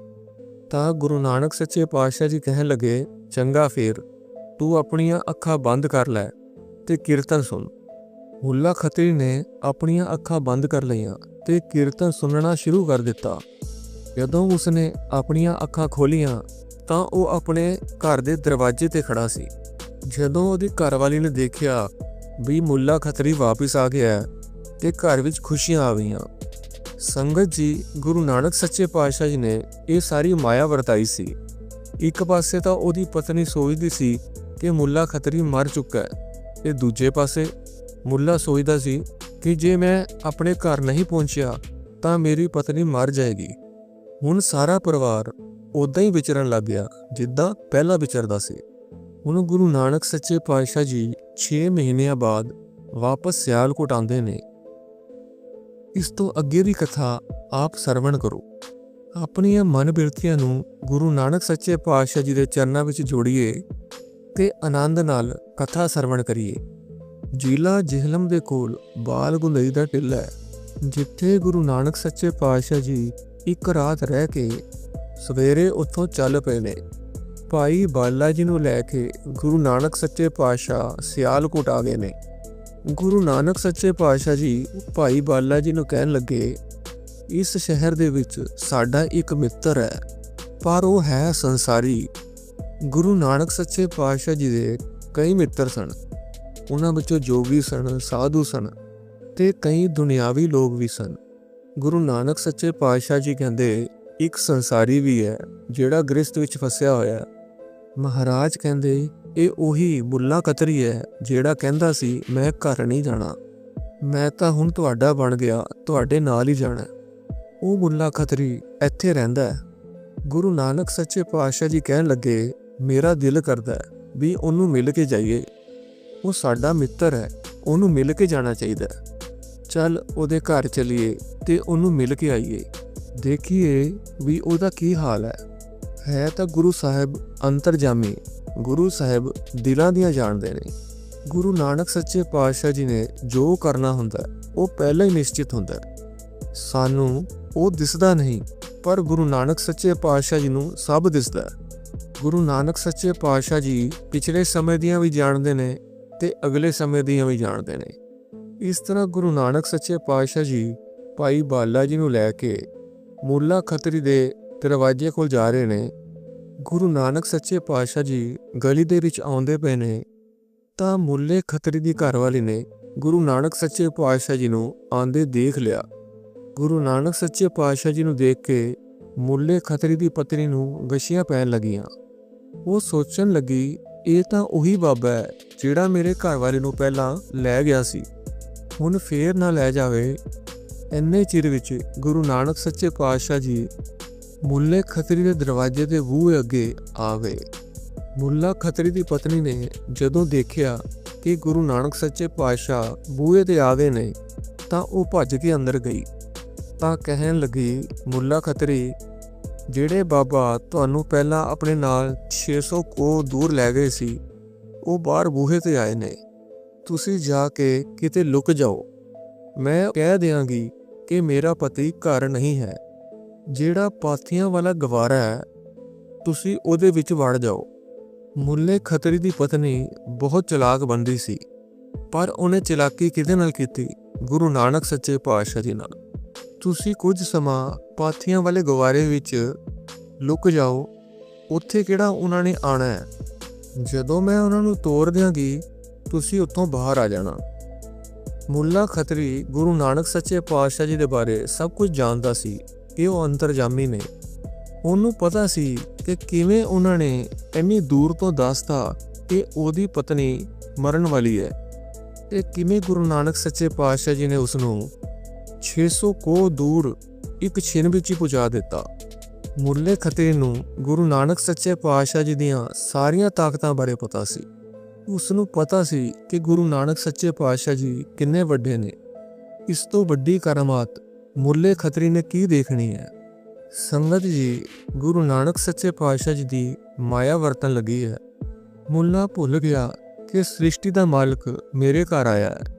ਤਾਂ ਗੁਰੂ ਨਾਨਕ ਸੱਚੇ ਪਾਤਸ਼ਾਹ ਜੀ ਕਹਿਣ ਲੱਗੇ, ਚੰਗਾ ਫੇਰ। ਤੂੰ ਆਪਣੀਆਂ ਅੱਖਾਂ ਬੰਦ ਕਰ ਲੈ ਤੇ ਕੀਰਤਨ ਸੁਣ। ਮੁੱਲਾ ਖਤਰੀ ਨੇ ਆਪਣੀਆਂ ਅੱਖਾਂ ਬੰਦ ਕਰ ਲਈਆਂ ਤੇ ਕੀਰਤਨ ਸੁਣਨਾ ਸ਼ੁਰੂ ਕਰ ਦਿੱਤਾ। ਜਦੋਂ ਉਸਨੇ ਆਪਣੀਆਂ ਅੱਖਾਂ ਖੋਲੀਆਂ ਤਾਂ ਉਹ ਆਪਣੇ ਘਰ ਦੇ ਦਰਵਾਜ਼ੇ ਤੇ ਖੜਾ ਸੀ। ਜਦੋਂ ਉਹਦੀ ਘਰਵਾਲੀ ਨੇ ਦੇਖਿਆ ਵੀ ਮੁੱਲਾ ਖੱਤਰੀ ਵਾਪਸ ਆ ਗਿਆ ਤੇ ਘਰ ਵਿੱਚ ਖੁਸ਼ੀਆਂ ਆ ਗਈਆਂ, ਸੰਗਤ ਜੀ ਗੁਰੂ ਨਾਨਕ ਸੱਚੇ ਪਾਤਸ਼ਾਹ ਜੀ ਨੇ ਇਹ ਸਾਰੀ ਮਾਇਆ ਵਰਤਾਈ ਸੀ। ਇੱਕ ਪਾਸੇ ਤਾਂ ਉਹਦੀ ਪਤਨੀ ਸੋਚਦੀ ਸੀ ਕਿ ਮੁੱਲਾ ਖਤਰੀ ਮਰ ਚੁੱਕਾ ਹੈ। ਤੇ ਦੂਜੇ ਪਾਸੇ ਮੁੱਲਾ ਸੋਚਦਾ ਸੀ ਕਿ ਜੇ ਮੈਂ ਆਪਣੇ ਘਰ ਨਹੀਂ ਪਹੁੰਚਿਆ, ਤਾਂ ਮੇਰੀ ਪਤਨੀ ਮਰ ਜਾਏਗੀ। ਹੁਣ ਸਾਰਾ ਪਰਿਵਾਰ ਉਦਾਂ ਹੀ ਵਿਚਰਨ ਲੱਗ ਗਿਆ, ਜਿੱਦਾਂ ਪਹਿਲਾਂ ਵਿਚਰਦਾ ਸੀ। ਹੁਣ ਗੁਰੂ ਨਾਨਕ ਸੱਚੇ ਪਾਤਸ਼ਾਹ ਜੀ 6 ਮਹੀਨਿਆਂ ਬਾਅਦ ਵਾਪਸ ਸਿਆਲਕੋਟ ਆਉਂਦੇ ਨੇ। ਇਸ ਤੋਂ ਅੱਗੇ ਦੀ ਕਥਾ ਆਪ ਸਰਵਣ ਕਰੋ। ਆਪਣੀਆਂ ਮਨ ਬਿਰਤੀਆਂ ਨੂੰ ਗੁਰੂ ਨਾਨਕ ਸੱਚੇ ਪਾਤਸ਼ਾਹ ਜੀ ਦੇ ਚਰਨਾਂ ਵਿੱਚ ਜੋੜੀਏ ਤੇ ਆਨੰਦ ਨਾਲ ਕਥਾ ਸਰਵਣ ਕਰੀਏ। ਜ਼ਿਲ੍ਹਾ ਜਿਹਲਮ ਦੇ ਕੋਲ ਬਾਲ ਗੁੰਦਈ ਦਾ ਟਿੱਲਾ ਹੈ, ਜਿੱਥੇ ਗੁਰੂ ਨਾਨਕ ਸੱਚੇ ਪਾਤਸ਼ਾਹ ਜੀ ਇੱਕ ਰਾਤ ਰਹਿ ਕੇ ਸਵੇਰੇ ਉੱਥੋਂ ਚੱਲ ਪਏ ਨੇ। ਭਾਈ ਬਾਲਾ ਜੀ ਨੂੰ ਲੈ ਕੇ ਗੁਰੂ ਨਾਨਕ ਸੱਚੇ ਪਾਤਸ਼ਾਹ ਸਿਆਲਕੋਟ ਆ ਗਏ ਨੇ। ਗੁਰੂ ਨਾਨਕ ਸੱਚੇ ਪਾਤਸ਼ਾਹ ਜੀ ਭਾਈ ਬਾਲਾ ਜੀ ਨੂੰ ਕਹਿਣ ਲੱਗੇ, ਇਸ ਸ਼ਹਿਰ ਦੇ ਵਿੱਚ ਸਾਡਾ ਇੱਕ ਮਿੱਤਰ ਹੈ, ਪਰ ਉਹ ਹੈ ਸੰਸਾਰੀ। ਗੁਰੂ ਨਾਨਕ ਸੱਚੇ ਪਾਤਸ਼ਾਹ ਜੀ ਦੇ ਕਈ ਮਿੱਤਰ ਸਨ। ਉਹਨਾਂ ਵਿੱਚੋਂ ਜੋਗੀ ਸਨ, ਸਾਧੂ ਸਨ ਤੇ ਕਈ ਦੁਨਿਆਵੀ ਲੋਕ ਵੀ ਸਨ। ਗੁਰੂ ਨਾਨਕ ਸੱਚੇ ਪਾਤਸ਼ਾਹ ਜੀ ਕਹਿੰਦੇ, ਇੱਕ ਸੰਸਾਰੀ ਵੀ ਹੈ ਜਿਹੜਾ ਗ੍ਰਸਥ ਵਿੱਚ ਫਸਿਆ ਹੋਇਆ ਮਹਾਰਾਜ ਕਹਿੰਦੇ, ਇਹ ਉਹੀ ਬੁੱਲਾ ਕਤਰੀ ਹੈ ਜਿਹੜਾ ਕਹਿੰਦਾ ਸੀ, ਮੈਂ ਘਰ ਨਹੀਂ ਜਾਣਾ। ਮੈਂ ਤਾਂ ਹੁਣ ਤੁਹਾਡਾ ਬਣ ਗਿਆ, ਤੁਹਾਡੇ ਨਾਲ ਹੀ ਜਾਣਾ। ਉਹ ਬੁੱਲਾ ਖਤਰੀ ਇੱਥੇ ਰਹਿੰਦਾ ਹੈ। ਗੁਰੂ ਨਾਨਕ ਸੱਚੇ ਪਾਤਸ਼ਾਹ ਜੀ ਕਹਿਣ ਲੱਗੇ ਮੇਰਾ ਦਿਲ ਕਰਦਾ ਹੈ ਵੀ ਉਹਨੂੰ ਮਿਲ ਕੇ ਜਾਈਏ। ਉਹ ਸਾਡਾ ਮਿੱਤਰ ਹੈ, ਉਹਨੂੰ ਮਿਲ ਕੇ ਜਾਣਾ ਚਾਹੀਦਾ ਚੱਲ ਉਹਦੇ ਘਰ ਚਲੀਏ ਤੇ ਉਹਨੂੰ ਮਿਲ ਕੇ ਆਈਏ। ਦੇਖੀਏ ਵੀ ਉਹਦਾ ਕੀ ਹਾਲ ਹੈ। ਹੈ ਤਾਂ ਗੁਰੂ ਸਾਹਿਬ ਅੰਤਰਜਾਮੀ, ਗੁਰੂ ਸਾਹਿਬ ਦਿਲਾਂ ਦੀਆਂ ਜਾਣਦੇ ਨੇ। ਗੁਰੂ ਨਾਨਕ ਸੱਚੇ ਪਾਤਸ਼ਾਹ ਜੀ ਨੇ ਜੋ ਕਰਨਾ ਹੁੰਦਾ, ਉਹ ਪਹਿਲਾਂ ਹੀ ਨਿਸ਼ਚਿਤ ਹੁੰਦਾ ਸਾਨੂੰ ਉਹ ਦਿਸਦਾ ਨਹੀਂ, ਪਰ ਗੁਰੂ ਨਾਨਕ ਸੱਚੇ ਪਾਤਸ਼ਾਹ ਜੀ ਨੂੰ ਸਭ ਦਿਸਦਾ ਗੁਰੂ ਨਾਨਕ ਸੱਚੇ ਪਾਤਸ਼ਾਹ ਜੀ ਪਿਛਲੇ ਸਮੇਂ ਦੀਆਂ ਵੀ ਜਾਣਦੇ ਨੇ ਤੇ ਅਗਲੇ ਸਮੇਂ ਦੀਆਂ ਵੀ ਜਾਣਦੇ ਨੇ। ਇਸ ਤਰ੍ਹਾਂ ਗੁਰੂ ਨਾਨਕ ਸੱਚੇ ਪਾਤਸ਼ਾਹ ਜੀ ਭਾਈ ਬਾਲਾ ਜੀ ਨੂੰ ਲੈ ਕੇ ਮੁੱਲਾ ਖੱਤਰੀ ਦੇ ਦਰਵਾਜ਼ੇ ਕੋਲ ਜਾ ਰਹੇ ਨੇ। ਗੁਰੂ ਨਾਨਕ ਸੱਚੇ ਪਾਤਸ਼ਾਹ ਜੀ ਗਲੀ ਦੇ ਵਿੱਚ ਆਉਂਦੇ ਪਏ ਨੇ। ਤਾਂ ਮੁੱਲੇ ਖੱਤਰੀ ਦੀ ਘਰਵਾਲੀ ਨੇ ਗੁਰੂ ਨਾਨਕ ਸੱਚੇ ਪਾਤਸ਼ਾਹ ਜੀ ਨੂੰ ਆਂਦੇ ਦੇਖ ਲਿਆ। ਗੁਰੂ ਨਾਨਕ ਸੱਚੇ ਪਾਤਸ਼ਾਹ ਜੀ ਨੂੰ ਦੇਖ ਕੇ ਮੁੱਲੇ ਖਤਰੀ ਦੀ ਪਤਨੀ ਨੂੰ ਗਸ਼ੀਆਂ ਪੈਣ ਲੱਗੀਆਂ। ਉਹ ਸੋਚਣ ਲੱਗੀ, ਇਹ ਤਾਂ ਉਹੀ ਬਾਬਾ ਹੈ ਜਿਹੜਾ ਮੇਰੇ ਘਰਵਾਲੇ ਨੂੰ ਪਹਿਲਾਂ ਲੈ ਗਿਆ ਸੀ। ਹੁਣ ਫੇਰ ਨਾ ਲੈ ਜਾਵੇ। ਇੰਨੇ ਚਿਰ ਵਿੱਚ ਗੁਰੂ ਨਾਨਕ ਸੱਚੇ ਪਾਤਸ਼ਾਹ ਜੀ ਮੁੱਲੇ ਖੱਤਰੀ ਦੇ ਦਰਵਾਜ਼ੇ ਦੇ ਬੂਹੇ ਅੱਗੇ ਆ ਗਏ। ਮੁੱਲਾ ਖੱਤਰੀ ਦੀ ਪਤਨੀ ਨੇ ਜਦੋਂ ਦੇਖਿਆ ਕਿ ਗੁਰੂ ਨਾਨਕ ਸੱਚੇ ਪਾਤਸ਼ਾਹ ਬੂਹੇ ਤੇ ਆ ਗਏ ਨੇ, ਤਾਂ ਉਹ ਭੱਜ ਕੇ ਅੰਦਰ ਗਈ। ਤਾਂ ਕਹਿਣ ਲੱਗੀ, ਮੁੱਲਾ ਖਤਰੀ ਜਿਹੜੇ ਬਾਬਾ ਤੁਹਾਨੂੰ ਪਹਿਲਾਂ ਆਪਣੇ ਨਾਲ 600 ਕੋ ਦੂਰ ਲੈ ਗਏ ਸੀ, ਉਹ ਬਾਹਰ ਬੂਹੇ ਤੇ ਆਏ ਨੇ। ਤੁਸੀਂ ਜਾ ਕੇ ਕਿਤੇ ਲੁਕ ਜਾਓ। ਮੈਂ ਕਹਿ ਦਿਆਂਗੀ ਕਿ ਮੇਰਾ ਪਤੀ ਘਰ ਨਹੀਂ ਹੈ। ਜਿਹੜਾ ਪਾਥੀਆਂ ਵਾਲਾ ਗਵਾਰਾ ਹੈ, ਤੁਸੀਂ ਉਹਦੇ ਵਿੱਚ ਵੜ ਜਾਓ। ਮੁੱਲੇ ਖਤਰੀ ਦੀ ਪਤਨੀ ਬਹੁਤ ਚਲਾਕ ਬੰਦੀ ਸੀ, ਪਰ ਉਹਨੇ ਚਲਾਕੀ ਕਿਹਦੇ ਨਾਲ ਕੀਤੀ? ਗੁਰੂ ਨਾਨਕ ਸੱਚੇ ਪਾਤਸ਼ਾਹ ਜੀ ਨਾਲ। ਤੁਸੀਂ ਕੁਝ ਸਮਾਂ ਪਾਥੀਆਂ ਵਾਲੇ ਗਵਾਰੇ ਵਿੱਚ ਲੁਕ ਜਾਓ। ਉੱਥੇ ਕਿਹੜਾ ਉਹਨਾਂ ਨੇ ਆਣਾ ਹੈ? ਜਦੋਂ ਮੈਂ ਉਹਨਾਂ ਨੂੰ ਤੋੜ ਦਿਆਂਗੀ, ਤੁਸੀਂ ਉੱਥੋਂ ਬਾਹਰ ਆ ਜਾਣਾ। ਮੁੱਲਾ ਖਤਰੀ ਗੁਰੂ ਨਾਨਕ ਸੱਚੇ ਪਾਤਸ਼ਾਹ ਜੀ ਦੇ ਬਾਰੇ ਸਭ ਕੁਝ ਜਾਣਦਾ ਸੀ ਕਿ ਉਹ ਅੰਤਰਜਾਮੀ ਨੇ। ਉਹਨੂੰ ਪਤਾ ਸੀ ਕਿ ਕਿਵੇਂ ਉਹਨਾਂ ਨੇ ਇੰਨੀ ਦੂਰ ਤੋਂ ਦੱਸਤਾ ਕਿ ਉਹਦੀ ਪਤਨੀ ਮਰਨ ਵਾਲੀ ਹੈ। ਤੇ ਕਿਵੇਂ ਗੁਰੂ ਨਾਨਕ ਸੱਚੇ ਪਾਤਸ਼ਾਹ ਜੀ ਨੇ ਉਸ ਨੂੰ 600 ਕੋ ਦੂਰ ਇੱਕ ਛਿਨ ਵਿੱਚ ਹੀ ਪਹੁੰਚਾ ਦਿੱਤਾ। ਮੁਰਲੇ ਖਤੇ ਨੂੰ ਗੁਰੂ ਨਾਨਕ ਸੱਚੇ ਪਾਤਸ਼ਾਹ ਜੀ ਦੀਆਂ ਸਾਰੀਆਂ ਤਾਕਤਾਂ ਬਾਰੇ ਪਤਾ ਸੀ। ਉਸ ਨੂੰ ਪਤਾ ਸੀ ਕਿ ਗੁਰੂ ਨਾਨਕ ਸੱਚੇ ਪਾਤਸ਼ਾਹ ਜੀ ਕਿੰਨੇ ਵੱਡੇ ਨੇ। ਇਸ ਤੋਂ ਵੱਡੀ ਕਰਾਮਾਤ ਮੁਰਲੇ ਖਤਰੀ ਨੇ ਕੀ ਦੇਖਣੀ ਹੈ? ਸੰਗਤ ਜੀ, ਗੁਰੂ ਨਾਨਕ ਸੱਚੇ ਪਾਤਸ਼ਾਹ ਜੀ ਦੀ ਮਾਇਆ ਵਰਤਨ ਲੱਗੀ ਹੈ। ਮੁੱਲਾ ਭੁੱਲ ਗਿਆ ਕਿ ਸ੍ਰਿਸ਼ਟੀ ਦਾ ਮਾਲਕ ਮੇਰੇ ਘਰ ਆਇਆ ਹੈ।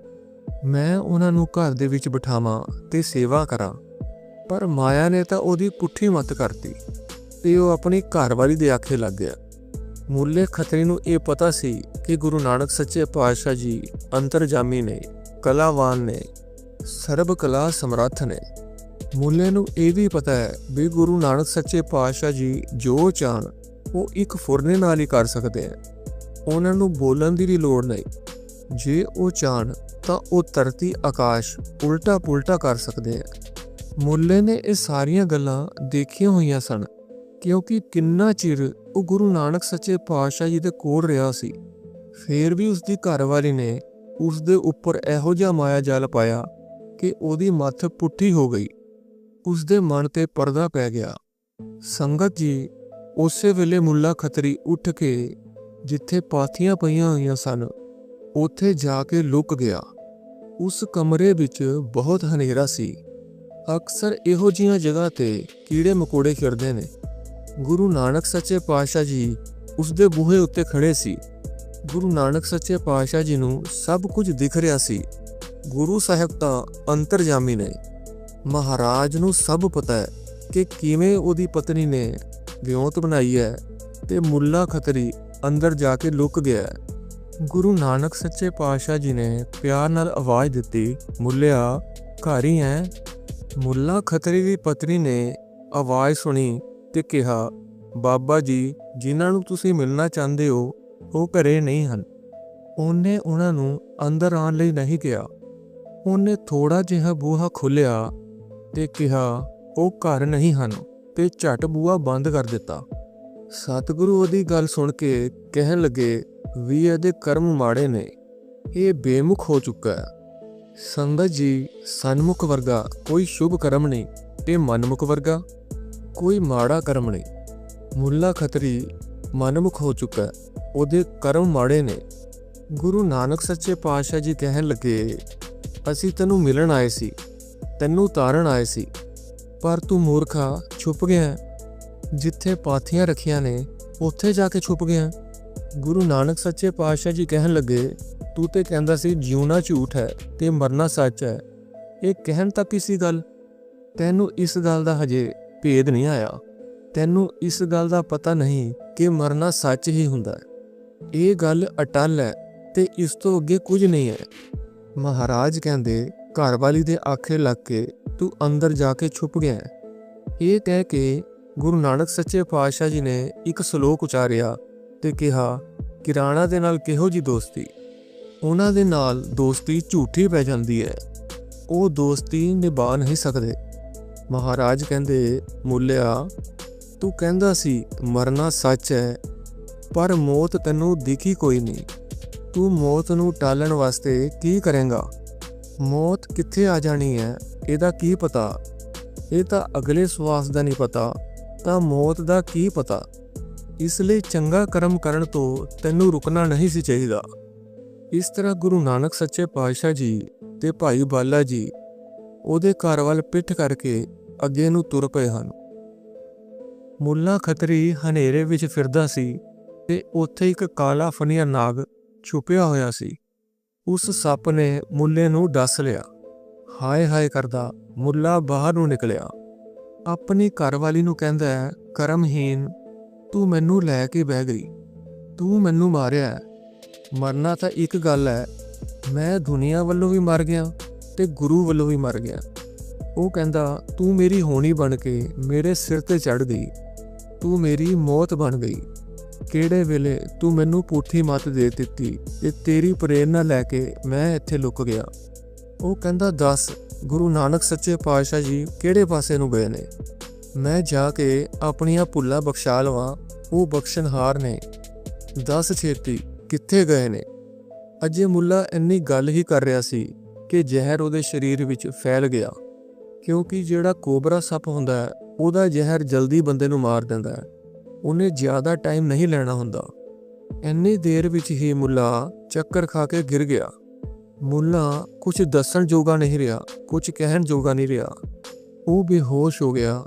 ਮੈਂ ਉਹਨਾਂ ਨੂੰ ਘਰ ਦੇ ਵਿੱਚ ਬਿਠਾਵਾਂ ਤੇ ਸੇਵਾ ਕਰਾਂ, ਪਰ ਮਾਇਆ ਨੇ ਤਾਂ ਉਹਦੀ ਪੁੱਠੀ ਮੱਤ ਕਰਤੀ ਤੇ ਉਹ ਆਪਣੀ ਘਰਵਾਲੀ ਦੇ ਆਖੇ ਲੱਗ ਗਿਆ। ਮੁੱਲੇ ਖਤਰੀ ਨੂੰ ਇਹ ਪਤਾ ਸੀ ਕਿ ਗੁਰੂ ਨਾਨਕ ਸੱਚੇ ਪਾਤਸ਼ਾਹ ਜੀ ਅੰਤਰਜਾਮੀ ਨੇ, ਕਲਾਵਾਨ ਨੇ, ਸਰਬ ਕਲਾ ਸਮਰੱਥ ਨੇ। ਮੁੱਲੇ ਨੂੰ ਇਹ ਵੀ ਪਤਾ ਹੈ ਵੀ ਗੁਰੂ ਨਾਨਕ ਸੱਚੇ ਪਾਤਸ਼ਾਹ ਜੀ ਜੋ ਚਾਹਣ ਉਹ ਇੱਕ ਫੁਰਨੇ ਨਾਲ ਹੀ ਕਰ ਸਕਦੇ ਆ ਉਹਨਾਂ ਨੂੰ ਬੋਲਣ ਦੀ ਵੀ ਲੋੜ ਨਹੀਂ। ਜੇ ਉਹ ਚਾਹਣ ਤਾਂ ਉਹ ਧਰਤੀ ਆਕਾਸ਼ ਉਲਟਾ ਪੁਲਟਾ ਕਰ ਸਕਦੇ ਆ। ਮੁੱਲੇ ਨੇ ਇਹ ਸਾਰੀਆਂ ਗੱਲਾਂ ਦੇਖੀਆਂ ਹੋਈਆਂ ਸਨ, ਕਿਉਂਕਿ ਕਿੰਨਾ ਚਿਰ ਉਹ ਗੁਰੂ ਨਾਨਕ ਸੱਚੇ ਪਾਤਸ਼ਾਹ ਜੀ ਦੇ ਕੋਲ ਰਿਹਾ ਸੀ, ਫੇਰ ਵੀ ਉਸ ਦੀ ਘਰਵਾਲੀ ਨੇ ਉਸ ਦੇ ਉੱਪਰ ਇਹੋ ਜਿਹਾ ਮਾਇਆ ਜਾਲ ਪਾਇਆ ਕਿ ਉਹਦੀ ਮੱਥ ਪੁੱਠੀ ਹੋ ਗਈ। ਉਸ ਦੇ ਮਨ ਤੇ ਪਰਦਾ ਪੈ ਗਿਆ। ਸੰਗਤ ਜੀ ਉਸੇ ਵੇਲੇ ਮੁੱਲਾ ਖੱਤਰੀ ਉੱਠ ਕੇ ਜਿੱਥੇ ਪਾਥੀਆਂ ਪਈਆਂ ਹੋਈਆਂ ਸਨ ਉੱਥੇ ਜਾ ਕੇ ਲੁਕ ਗਿਆ। ਉਸ ਕਮਰੇ ਵਿੱਚ ਬਹੁਤ ਹਨੇਰਾ ਸੀ। ਅਕਸਰ ਇਹੋ ਜੀਆਂ ਜਗ੍ਹਾ ਤੇ ਕੀੜੇ ਮਕੋੜੇ ਫਿਰਦੇ ਨੇ। ਗੁਰੂ ਨਾਨਕ ਸੱਚੇ ਪਾਤਸ਼ਾਹ ਜੀ ਉਸ ਦੇ ਬੂਹੇ ਉੱਤੇ ਖੜੇ ਸੀ। ਗੁਰੂ ਨਾਨਕ ਸੱਚੇ ਪਾਤਸ਼ਾਹ ਜੀ ਨੂੰ ਸਭ ਕੁਝ ਦਿਖ ਰਿਹਾ ਸੀ। ਗੁਰੂ ਸਾਹਿਬ ਤਾਂ ਅੰਤਰਜਾਮੀ ਨੇ। ਮਹਾਰਾਜ ਨੂੰ ਸਭ ਪਤਾ ਹੈ ਕਿ ਕਿਵੇਂ ਉਹਦੀ ਪਤਨੀ ਨੇ ਵਿਉਂਤ ਬਣਾਈ ਹੈ ਤੇ ਮੁੱਲਾ ਖਤਰੀ ਅੰਦਰ ਜਾ ਕੇ ਲੁਕ ਗਿਆ ਹੈ। ਗੁਰੂ ਨਾਨਕ ਸੱਚੇ ਪਾਤਸ਼ਾਹ ਜੀ ਨੇ ਪਿਆਰ ਨਾਲ ਆਵਾਜ਼ ਦਿੱਤੀ, ਮੁੱਲਿਆ, ਘਰ ਹੀ ਹੈ ਮੁੱਲਾ ਖਤਰੀ ਦੀ ਪਤਨੀ ਨੇ ਆਵਾਜ਼ ਸੁਣੀ ਤੇ ਕਿਹਾ, ਬਾਬਾ ਜੀ, ਜਿਨ੍ਹਾਂ ਨੂੰ ਤੁਸੀਂ ਮਿਲਣਾ ਚਾਹੁੰਦੇ ਹੋ, ਉਹ ਘਰੇ ਨਹੀਂ ਹਨ। ਉਹਨੇ ਉਹਨਾਂ ਨੂੰ ਅੰਦਰ ਆਉਣ ਲਈ ਨਹੀਂ ਕਿਹਾ। ਉਹਨੇ ਥੋੜਾ ਜਿਹਾ ਬੂਹਾ ਖੋਲ੍ਹਿਆ ਤੇ ਕਿਹਾ, ਉਹ ਘਰ ਨਹੀਂ ਹਨ, ਤੇ ਝਟ ਬੂਹਾ ਬੰਦ ਕਰ ਦਿੱਤਾ। ਸਤਿਗੁਰੂ ਉਹਦੀ ਗੱਲ ਸੁਣ ਕੇ ਕਹਿਣ ਲੱਗੇ ਵੀ ਇਹਦੇ ਕਰਮ ਮਾੜੇ ਨੇ। ਇਹ ਬੇਮੁਖ ਹੋ ਚੁੱਕਾ ਹੈ। ਸੰਗਤ ਜੀ, ਸਨਮੁਖ ਵਰਗਾ ਕੋਈ ਸ਼ੁਭ ਕਰਮ ਨਹੀਂ ਤੇ ਮਨਮੁਖ ਵਰਗਾ ਕੋਈ ਮਾੜਾ ਕਰਮ ਨਹੀਂ। ਮੁੱਲਾ ਖਤਰੀ ਮਨਮੁਖ ਹੋ ਚੁੱਕਾ ਹੈ। ਉਹਦੇ ਕਰਮ ਮਾੜੇ ਨੇ। ਗੁਰੂ ਨਾਨਕ ਸੱਚੇ ਪਾਤਸ਼ਾਹ ਜੀ ਕਹਿਣ ਲੱਗੇ, ਅਸੀਂ ਤੈਨੂੰ ਮਿਲਣ ਆਏ ਸੀ, ਤੈਨੂੰ ਤਾਰਨ ਆਏ ਸੀ, ਪਰ ਤੂੰ ਮੂਰਖਾ, ਛੁਪ ਗਿਆ ਜਿੱਥੇ ਪਾਥੀਆਂ ਰੱਖੀਆਂ ਨੇ, ਉੱਥੇ ਜਾ ਕੇ ਛੁਪ ਗਿਆ ਗੁਰੂ ਨਾਨਕ ਸੱਚੇ ਪਾਤਸ਼ਾਹ ਜੀ ਕਹਿਣ ਲੱਗੇ, ਤੂੰ ਤੇ ਕਹਿੰਦਾ ਸੀ, ਜਿਉਣਾ ਝੂਠ ਹੈ ਤੇ ਮਰਨਾ ਸੱਚ ਹੈ। ਇਹ ਕਹਿਣ ਤੱਕ ਹੀ ਸੀ ਗੱਲ? ਤੈਨੂੰ ਇਸ ਗੱਲ ਦਾ ਹਜੇ ਭੇਦ ਨਹੀਂ ਆਇਆ। ਤੈਨੂੰ ਇਸ ਗੱਲ ਦਾ ਪਤਾ ਨਹੀਂ ਕਿ ਮਰਨਾ ਸੱਚ ਹੀ ਹੁੰਦਾ ਹੈ। ਇਹ ਗੱਲ ਅਟਲ ਹੈ ਤੇ ਇਸ ਤੋਂ ਅੱਗੇ ਕੁਝ ਨਹੀਂ ਹੈ। ਮਹਾਰਾਜ ਕਹਿੰਦੇ ਘਰਵਾਲੀ ਦੇ ਆਖੇ ਲੱਗ ਕੇ ਤੂੰ ਅੰਦਰ ਜਾ ਕੇ ਛੁਪ ਗਿਆ ਇਹ ਕਹਿ ਕੇ ਗੁਰੂ ਨਾਨਕ ਸੱਚੇ ਪਾਤਸ਼ਾਹ ਜੀ ਨੇ ਇੱਕ ਸ਼ਲੋਕ ਉਚਾਰਿਆ ਤੇ ਕਿਹਾ, ਕਿਰਾਣਾ ਦੇ ਨਾਲ ਕਿਹੋ ਜੀ ਦੋਸਤੀ? ਉਹਨਾਂ ਦੇ ਨਾਲ ਦੋਸਤੀ ਝੂਠੀ ਪੈ ਜਾਂਦੀ ਹੈ। ਉਹ ਦੋਸਤੀ ਨਿਭਾ ਨਹੀਂ ਸਕਦੇ। ਮਹਾਰਾਜ ਕਹਿੰਦੇ, ਮੁੱਲਿਆ, ਤੂੰ ਕਹਿੰਦਾ ਸੀ, ਮਰਨਾ ਸੱਚ ਹੈ, ਪਰ ਮੌਤ ਤੈਨੂੰ ਦਿਖੀ ਕੋਈ ਨਹੀਂ। ਤੂੰ ਮੌਤ ਨੂੰ ਟਾਲਣ ਵਾਸਤੇ ਕੀ ਕਰੇਂਗਾ? ਮੌਤ ਕਿੱਥੇ ਆ ਜਾਣੀ ਹੈ, ਇਹਦਾ ਕੀ ਪਤਾ? ਇਹ ਤਾਂ ਅਗਲੇ ਸਵਾਸ ਦਾ ਨਹੀਂ ਪਤਾ, ਤਾਂ ਮੌਤ ਦਾ ਕੀ ਪਤਾ? ਇਸ ਲਈ ਚੰਗਾ ਕਰਮ ਕਰਨ ਤੋਂ ਤੈਨੂੰ ਰੁਕਣਾ ਨਹੀਂ ਸੀ ਚਾਹੀਦਾ। ਇਸ ਤਰ੍ਹਾਂ ਗੁਰੂ ਨਾਨਕ ਸੱਚੇ ਪਾਤਸ਼ਾਹ ਜੀ ਤੇ ਭਾਈ ਬਾਲਾ ਜੀ ਉਹਦੇ ਘਰ ਵੱਲ ਪਿੱਠ ਕਰਕੇ ਅੱਗੇ ਨੂੰ ਤੁਰ ਪਏ ਹਨ। ਮੁੱਲਾ ਖਤਰੀ ਹਨੇਰੇ ਵਿੱਚ ਫਿਰਦਾ ਸੀ ਤੇ ਉੱਥੇ ਇੱਕ ਕਾਲਾ ਫਨੀਆ ਨਾਗ ਛੁਪਿਆ ਹੋਇਆ ਸੀ। ਉਸ ਸੱਪ ਨੇ ਮੁੱਲੇ ਨੂੰ ਡਸ ਲਿਆ। ਹਾਏ ਹਾਏ ਕਰਦਾ ਮੁੱਲਾ ਬਾਹਰ ਨੂੰ ਨਿਕਲਿਆ। ਆਪਣੀ ਘਰਵਾਲੀ ਨੂੰ ਕਹਿੰਦਾ ਹੈ, ਕਰਮਹੀਨ ਤੂੰ ਮੈਨੂੰ ਲੈ ਕੇ ਬਹਿ ਗਈ। ਤੂੰ ਮੈਨੂੰ ਮਾਰਿਆ ਮਰਨਾ ਤਾਂ ਇੱਕ ਗੱਲ ਹੈ, ਮੈਂ ਦੁਨੀਆ ਵੱਲੋਂ ਵੀ ਮਰ ਗਿਆ ਤੇ ਗੁਰੂ ਵੱਲੋਂ ਵੀ ਮਰ ਗਿਆ। ਉਹ ਕਹਿੰਦਾ, ਤੂੰ ਮੇਰੀ ਹੋਣੀ ਬਣ ਕੇ ਮੇਰੇ ਸਿਰ ਤੇ ਚੜ ਗਈ। ਤੂੰ ਮੇਰੀ ਮੌਤ ਬਣ ਗਈ। ਕਿਹੜੇ ਵੇਲੇ ਤੂੰ ਮੈਨੂੰ ਪੁੱਠੀ ਮੱਤ ਦੇ ਦਿੱਤੀ ਤੇ ਤੇਰੀ ਪ੍ਰੇਰਣਾ ਲੈ ਕੇ ਮੈਂ ਇੱਥੇ ਲੁਕ ਗਿਆ। ਉਹ ਕਹਿੰਦਾ, ਦੱਸ, ਗੁਰੂ ਨਾਨਕ ਸੱਚੇ ਪਾਤਸ਼ਾਹ ਜੀ ਕਿਹੜੇ ਪਾਸੇ ਨੂੰ ਗਏ ਨੇ? ਮੈਂ ਜਾ ਕੇ ਆਪਣੀਆਂ ਭੁੱਲਾਂ ਬਖਸ਼ਾ ਲਵਾਂ, ਉਹ ਬਖਸ਼ਣਹਾਰ ਨੇ। ਦਸ ਛੇਤੀ, ਕਿੱਥੇ ਗਏ ਨੇ? ਅਜੇ ਮੁੱਲਾ ਇੰਨੀ ਗੱਲ ਹੀ ਕਰ ਰਿਹਾ ਸੀ ਕਿ ਜ਼ਹਿਰ ਉਹਦੇ ਸਰੀਰ ਵਿੱਚ ਫੈਲ ਗਿਆ, ਕਿਉਂਕਿ ਜਿਹੜਾ ਕੋਬਰਾ ਸੱਪ ਹੁੰਦਾ ਹੈ, ਉਹਦਾ ਜ਼ਹਿਰ ਜਲਦੀ ਬੰਦੇ ਨੂੰ ਮਾਰ ਦਿੰਦਾ ਹੈ। ਉਹਨੇ ਜ਼ਿਆਦਾ ਟਾਈਮ ਨਹੀਂ ਲੈਣਾ ਹੁੰਦਾ। ਇੰਨੀ ਦੇਰ ਵਿੱਚ ਹੀ ਮੁੱਲਾ ਚੱਕਰ ਖਾ ਕੇ ਗਿਰ ਗਿਆ। ਮੁੱਲਾ ਕੁਝ ਦੱਸਣ ਜੋਗਾ ਨਹੀਂ ਰਿਹਾ ਕੁਝ ਕਹਿਣ ਜੋਗਾ ਨਹੀਂ ਰਿਹਾ। ਉਹ ਬੇਹੋਸ਼ ਹੋ ਗਿਆ